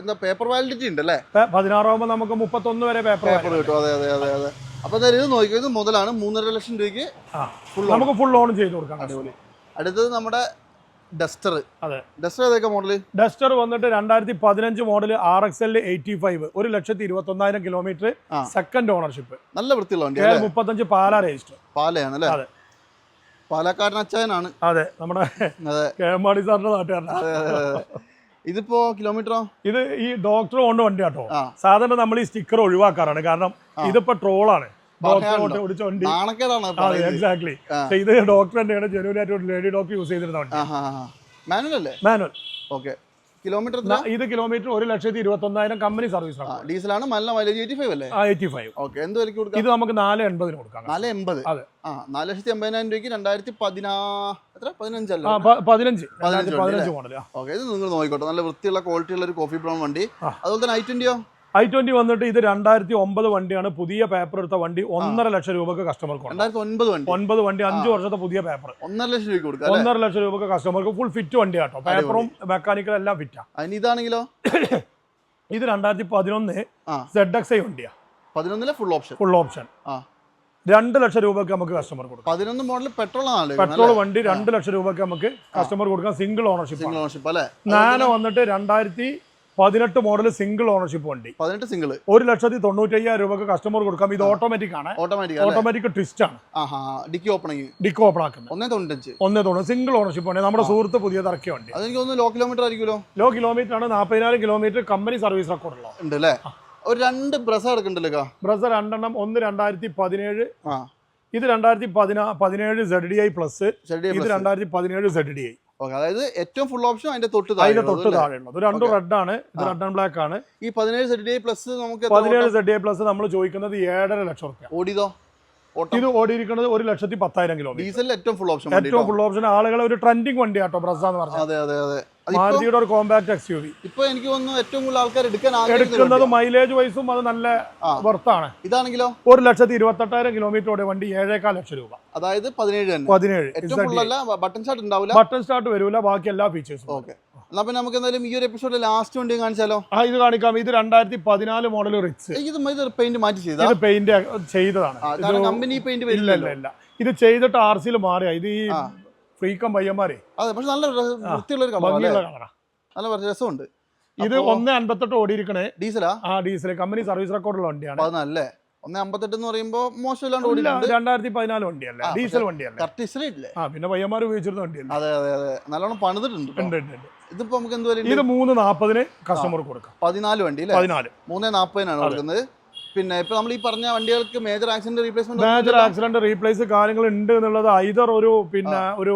എന്താ പേപ്പർ വാലിഡിറ്റി ഉണ്ട് അല്ലേ? പതിനാറാകുമ്പോൾ നമുക്ക് മുപ്പത്തൊന്ന് വരെ പേപ്പർ പേപ്പർ കിട്ടും. അതെ അതെ അതെ അതെ. അപ്പൊ ഇത് നോക്കിയത് മുതലാണ് മൂന്നര ലക്ഷം രൂപയ്ക്ക് നമുക്ക് ഫുൾ ലോൺ ചെയ്ത് കൊടുക്കാം. അടിപൊളി. അടുത്തത് നമ്മുടെ ഡസ്റ്റർ. അതെ. ഡസ്റ്റർ ഏതൊക്കെ മോഡൽ ഡസ്റ്റർ വന്നിട്ട് രണ്ടായിരത്തി പതിനഞ്ച് model R X L eighty five. ഒരു ലക്ഷത്തി ഇരുപത്തി ഒന്നായിരം കിലോമീറ്റർ സെക്കൻഡ് ഓണർഷിപ്പ് നല്ല വൃത്തിയുള്ള വണ്ടി മുപ്പത്തഞ്ച് പാലാ രജിസ്റ്റർ പാലയാണ് അല്ലേ അതെ. പാലക്കാരൻ അച്ചായനാണ്. അതെ നമ്മുടെ അതെ. കെ എം ആർ സാറിന്റെ നാട്ടുകാരനാണ് ഇതിപ്പോ കിലോമീറ്ററോ ഇത് ഈ ഡോക്ടർ കൊണ്ട് വണ്ടി കേട്ടോ സാധാരണ നമ്മൾ ഈ സ്റ്റിക്കർ ഒഴിവാക്കാറാണ്. കാരണം. ഇതിപ്പോ ട്രോളാണ് എക്സാക്ട്ലി ഇത് ഡോക്ടർ തന്നെയാണ് ലേഡി ഡോക്ടർ യൂസ് ചെയ്തിരുന്ന വണ്ടി. മാനുവൽ അല്ലേ? മാനുവൽ ഓക്കെ കിലോമീറ്റർ ഇത് കിലോമീറ്റർ ഒരു ലക്ഷത്തി ഇരുപത്തി ഒന്നായിരം കമ്പനി സർവീസ് ആണ് ഡീസലാണ് നല്ല മൈലേജ് എയ്റ്റി ഫൈവ് അല്ലേ? എയ്റ്റി ഫൈവ് ഓക്കെ എന്ത് വിലക്ക് കൊടുക്കാം? ഇത് നമുക്ക് നാല് എൺപതിന് കൊടുക്കാം. നാല് എൺപത്. അതെ. ആ നാല് ലക്ഷത്തി എൺപതിനായിരം രൂപയ്ക്ക് രണ്ടായിരത്തി പതിനാ എത്ര? പതിനഞ്ചല്ലോ പതിനഞ്ച്. പതിനഞ്ച് മോഡൽ ഓക്കെ ഇത് നിങ്ങൾ നോക്കിക്കോട്ടെ. നല്ല വൃത്തിയുള്ള ക്വാളിറ്റി ഉള്ള ഒരു കോഫി ബ്രൗൺ വണ്ടി. അതുപോലെ തന്നെ ഐ ട്വന്റിയോ ഐ ട്വന്റി വന്നിട്ട് ഇത് രണ്ടായിരത്തി ഒമ്പത് വണ്ടിയാണ്. പുതിയ പേപ്പർ എടുത്ത വണ്ടി ഒന്നര ലക്ഷം രൂപക്ക് കസ്റ്റമർക്ക് ഒൻപത് വണ്ടി. അഞ്ചു വർഷത്തെ പുതിയ പേപ്പർ ഒന്നര ലക്ഷം രൂപ ഒന്നര ലക്ഷം രൂപക്ക് കസ്റ്റമർക്ക് ഫുൾ ഫിറ്റ് വണ്ടി കേട്ടോ. പേപ്പറും മെക്കാനിക്കലും എല്ലാം ഫിറ്റാ ഇതാണെങ്കിലോ? [coughs] ഇത് രണ്ടായിരത്തി പതിനൊന്ന് സെഡ് എക്സ് ഐ വണ്ടിയാ. പതിനൊന്നിലെ ഫുൾ ഓപ്ഷൻ ഫുൾ ഓപ്ഷൻ രണ്ട് ലക്ഷം രൂപയ്ക്ക് നമുക്ക് കസ്റ്റമർ കൊടുക്കാം. പതിനൊന്ന് മോഡൽ പെട്രോൾ പെട്രോൾ വണ്ടി രണ്ട് ലക്ഷം രൂപയ്ക്ക് നമുക്ക് കസ്റ്റമർ കൊടുക്കാം. സിംഗിൾ ഓണർഷിപ്പ് സിംഗിൾ ഓണർഷിപ്പ് അല്ലെ? നാനോ വന്നിട്ട് രണ്ടായിരത്തി പതിനെട്ട് മോഡൽ സിംഗിൾ ഓണർഷിപ്പ് വണ്ടി. പതിനെട്ട് സിംഗിൾ ഒരു ലക്ഷത്തി തൊണ്ണൂറ്റി അയ്യായിരം രൂപയ്ക്ക് കസ്റ്റമർ കൊടുക്കാം. ഇത് ഓട്ടോമാറ്റിക് ആണ്. ഓട്ടോമാറ്റിക് ഓട്ടോമാറ്റിക് ട്വിസ്റ്റ് ആണ്. ഡിക്കി ഓപ്പൺ ഡിക്കി ഓപ്പൺ ആക്കുന്നത്. ഒന്നേ തൊണ്ണൂറ്റഞ്ച്. ഒന്നേ തൊണ്ണൂറ്. സിംഗിൾ ഓണർഷിപ്പ് വണ്ടി. നമ്മുടെ സുഹൃത്ത് പുതിയ ഇറക്കിയ വണ്ടി. അതെനിക്ക് തോന്നുന്നു ലോ കിലോമീറ്റർ ആയിരിക്കുമല്ലോ. ലോ കിലോമീറ്റർ ആണ് നാൽപ്പതിനായിരം കിലോമീറ്റർ കമ്പനി സർവീസ് റെക്കോർഡ് ഉള്ളത്. ഉണ്ട് അല്ലേ? ഒരു രണ്ട് ബ്രസ് എടുക്കണ്ടല്ലോ ബ്രസ് രണ്ടെണ്ണം. ഒന്ന് രണ്ടായിരത്തി പതിനേഴ് ഇത് രണ്ടായിരത്തി പതിനാ പതിനേഴ് സെഡ് ഡി ഐ പ്ലസ് ഇത് രണ്ടായിരത്തി പതിനേഴ് സെഡ് ഡി ഐ ഓക്കെ അതായത് ഏറ്റവും ഫുൾ ഓപ്ഷൻ അതിന്റെ തൊട്ട് അതിന്റെ താഴെ തൊട്ട് താഴെയുള്ളത്. രണ്ടും റെഡ് ആണ് ഇത് റെഡ് ആൻഡ് ബ്ലാക്ക് ആണ്. ഈ പതിനേഴ് സെഡ് പ്ലസ് നമുക്ക് പതിനേഴ് സെഡ് പ്ലസ് നമ്മൾ ചോദിക്കുന്നത് ഏഴര ലക്ഷം റുപ്യ. ഓടിയതോ? ഇത് ഓടിയിരിക്കുന്നത് ഒരു ലക്ഷത്തി പത്തായിരം കിലോ ഡീസൽ ഏറ്റവും ഫുൾ ഓപ്ഷൻ ഏറ്റവും ഫുൾ ഓപ്ഷൻ ആളുകളെ ഒരു ട്രെൻഡിങ് വണ്ടി ആട്ടോ ബ്രസ എന്ന് പറഞ്ഞാൽ. അതെ അതെ അതെ. മാരുതിയുടെ ഒരു കോമ്പാക്ട് എക്സ് യു വി ഇപ്പൊ എനിക്ക് തോന്നുന്നു ഏറ്റവും കൂടുതൽ ആൾക്കാർ എടുക്കാൻ എടുക്കുന്നത് മൈലേജ് വൈസും അത് നല്ല വർത്താണ് ഇതാണെങ്കിലോ? ഒരു ലക്ഷത്തി ഇരുപത്തെട്ടായിരം കിലോമീറ്റർ ഓടിയ വണ്ടി ഏഴേക്കാൽ ലക്ഷം രൂപ. അതായത് പതിനേഴ് പതിനേഴ്. ബട്ടൺ സ്റ്റാർട്ട് ഉണ്ടാവില്ല? ബട്ടൺ സ്റ്റാർട്ട് വരൂല ബാക്കി എല്ലാ ഫീച്ചേഴ്സും ഓക്കെ. എന്നാ പിന്നെ നമുക്ക് എന്തായാലും ഈ ഒരു എപ്പിസോഡിൽ ലാസ്റ്റ് വണ്ടി കാണിച്ചാലോ? ആ ഇത് കാണിക്കാം. ഇത് രണ്ടായിരത്തി പതിനാല് മോഡൽ റിച്ച് ഇത് ഇത് പെയിന്റ് മാറ്റി ചെയ്ത പെയിന്റ് ചെയ്തതാണ്. കമ്പനി പെയിന്റ് ഇല്ല ഇല്ല ഇല്ല. ഇത് ചെയ്തിട്ട് ആർ സിയിൽ മാറിയ. ഇത് ഈ. ഫ്രീക്കം പയ്യന്മാരെ. അതെ പക്ഷെ നല്ല വൃത്തിയുള്ള ഒരു നല്ല രസമുണ്ട്. ഇത് ഒന്ന് അൻപത്തെട്ട് ഓടിയിരിക്കണേ. ഡീസലാ? ആ ഡീസൽ കമ്പനി സർവീസ് റെക്കോർഡുള്ള വണ്ടിയാണ്. അതല്ലേ ഒന്ന് അമ്പത്തെട്ട് എന്ന് പറയുമ്പോ മോശമില്ലാണ്ട് ഓടിയില്ല. രണ്ടായിരത്തി പതിനാല് വണ്ടിയല്ലേ. ഡീസൽ വണ്ടിയല്ലേ. കറക്റ്റ് ഇസ്രയില്ലേ ആ പിന്നെ പയ്യന്മാർ ഉപയോഗിച്ചിരുന്ന വണ്ടിയല്ലേ. അതെ അതെ അതെ. നല്ലോണം പണിതിട്ടുണ്ട് ഉണ്ട് ഉണ്ട്. ഇതിപ്പോ നമുക്ക് എന്ത് ഇത് മൂന്ന് നാൽപ്പതിന് കസ്റ്റമർ കൊടുക്കാം. പതിനാല് വണ്ടി അല്ലേ? പതിനാല്. മൂന്ന് നാപ്പതിനാണ് കൊടുക്കുന്നത്. പിന്നെ ഇപ്പൊ നമ്മൾ ഈ പറഞ്ഞ വണ്ടികൾക്ക് major accident replacement major accident replace കാര്യങ്ങൾ ഉണ്ട് എന്നുള്ളത് ഐതർ ഒരു പിന്നെ ഒരു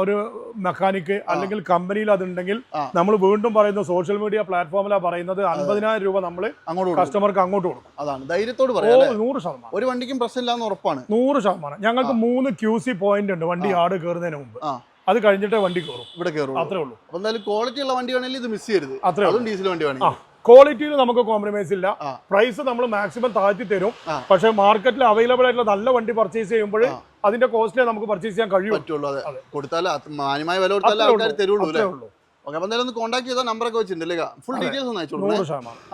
ഒരു മെക്കാനിക്ക് അല്ലെങ്കിൽ കമ്പനിയിൽ അതുണ്ടെങ്കിൽ. നമ്മൾ വീണ്ടും പറയുന്നത് സോഷ്യൽ മീഡിയ പ്ലാറ്റ്ഫോമിലാണ് പറയുന്നത് അൻപതിനായിരം രൂപ നമ്മൾ കസ്റ്റമർക്ക് അങ്ങോട്ട് കൊടുക്കും. അതാണ്. ധൈര്യത്തോട് പറയാം? നൂറ് ശതമാനം. ഒരു വണ്ടിക്കും പ്രശ്നമില്ലാന്ന് ഉറപ്പാണ്. നൂറ് ശതമാനം. ഞങ്ങൾക്ക് മൂന്ന് ക്യൂ സി പോയിന്റ് ഉണ്ട്. വണ്ടി ആട് കയറുന്നതിന് മുമ്പ്. അത് കഴിഞ്ഞിട്ടേ വണ്ടി കയറും ഇവിടെ കയറും അത്രേ ഉള്ളൂ. എന്തായാലും ക്വാളിറ്റി ഉള്ള വണ്ടി വേണമെങ്കിൽ ഇത് മിസ് ചെയ്യരുത്. അത്രേ അതും ഡീസൽ വണ്ടി വേണമെങ്കിൽ ക്വാളിറ്റിയിൽ നമുക്ക് കോംപ്രമൈസ് ഇല്ല. പ്രൈസ് നമ്മൾ മാക്സിമം താഴ്ത്തി തരും. പക്ഷെ മാർക്കറ്റിൽ അവൈലബിൾ ആയിട്ടുള്ള നല്ല വണ്ടി പർച്ചേസ് ചെയ്യുമ്പോൾ അതിന്റെ കോസ്റ്റിലെ നമുക്ക് പർച്ചേസ് ചെയ്യാൻ കഴിയും. പറ്റുള്ളൂ അതെ. കൊടുത്താൽ മാന്യമായ വില കൊടുത്താലേ ആൾക്കാർ. തരുള്ളൂ അല്ലേ? ഓക്കെ അപ്പൊ എന്തായാലും ഒന്ന് കോൺടാക്ട് ചെയ്താൽ നമ്പറൊക്കെ വെച്ചിട്ടുണ്ട് ഫുൾ ഡീറ്റെയിൽസ് ഒന്ന് അയച്ചോളൂ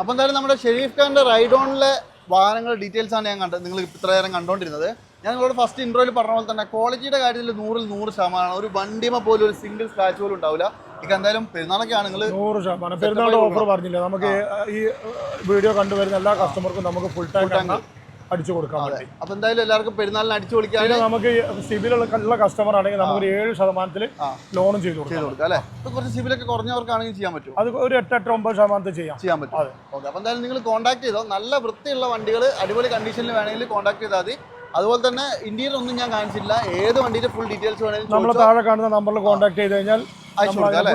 അപ്പൊ എന്തായാലും നമ്മുടെ ഷെരീഫ് ഖാന്റെ റൈഡ് ഓണിലെ വാഹനങ്ങളുടെ ഡീറ്റെയിൽസ് ആണ് ഞാൻ കണ്ടത്. നിങ്ങൾ ഇത്ര നേരം കണ്ടോണ്ടിരുന്നത്. ഞാൻ നിങ്ങളോട് ഫസ്റ്റ് ഇൻട്രോയിൽ പറഞ്ഞ പോലെ തന്നെ ക്വാളിറ്റിയുടെ കാര്യത്തിൽ നൂറിൽ നൂറ് ശതമാനമാണ് ഒരു വണ്ടിമ പോലും ഒരു സിംഗിൾ സ്ക്രാച്ച് പോലും ഉണ്ടാവില്ല. ഇక എന്തായാലും പെരുന്നാളൊക്കെയാണ് നിങ്ങൾ നൂറ് ശതമാനം. പെരുന്നാളുടെ ഓഫർ പറഞ്ഞില്ല? നമുക്ക് ഈ വീഡിയോ കണ്ടുവരുന്ന എല്ലാ കസ്റ്റമർക്കും നമുക്ക് ഫുൾ ടൈം. അടിച്ചു കൊടുക്കാൻ വേണ്ടി. അപ്പൊ എന്തായാലും എല്ലാവർക്കും പെരുന്നാളിന് അടിച്ചു പൊളിക്കാൻ പിന്നെ നമുക്ക് സിബിലുള്ള കസ്റ്റമർ ആണെങ്കിൽ നമുക്ക് ഏഴ് ശതമാനത്തിൽ. ലോണും ചെയ്തു കൊടുക്കാം. അല്ലെ? ഇപ്പൊ കുറച്ച് സിബിലൊക്കെ കുറഞ്ഞവർക്കാണെങ്കിൽ ചെയ്യാൻ പറ്റും അത് ഒരു എട്ട് എട്ട് ഒമ്പത് ശതമാനത്തിൽ ചെയ്യാം. ചെയ്യാൻ പറ്റും. അതെ. ഓക്കെ. അപ്പൊ എന്തായാലും നിങ്ങൾ കോൺടാക്ട് ചെയ്തോ. നല്ല വൃത്തിയുള്ള വണ്ടികൾ അടിപൊളി കണ്ടീഷനിൽ വേണമെങ്കിൽ കോൺടാക്ട് ചെയ്താൽ മതി. അതുപോലെ തന്നെ ഇന്ത്യയിൽ ഒന്നും ഞാൻ കാണിച്ചില്ല ഏത് വണ്ടിയുടെ ഫുൾ ഡീറ്റെയിൽസ് വേണമെങ്കിലും നമ്മൾ താഴെ കാണുന്ന നമ്പറിൽ കോൺടാക്ട് ചെയ്ത് കഴിഞ്ഞാൽ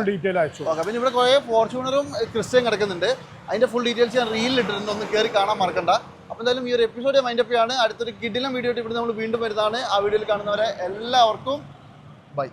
ഡീറ്റെയിൽ അയച്ചു കൊടുക്കും. ഓക്കെ പിന്നെ ഇവിടെ കുറേ ഫോർച്യൂണറും ക്രിസ്റ്റയും കിടക്കുന്നുണ്ട്. അതിന്റെ ഫുൾ ഡീറ്റെയിൽസ് ഞാൻ റീലിൽ ഇട്ടിട്ടുണ്ട്. ഒന്ന് കയറി കാണാൻ മറക്കണ്ട. അപ്പോൾ എന്തായാലും ഈ ഒരു എപ്പിസോഡ് മൈൻഡപ്പ് ആണ് അടുത്തൊരു കിഡിലും വീഡിയോ ഇവിടെ നമ്മൾ വീണ്ടും വരുന്നതാണ്. ആ വീഡിയോയിൽ കാണുന്നവരെ എല്ലാവർക്കും ബൈ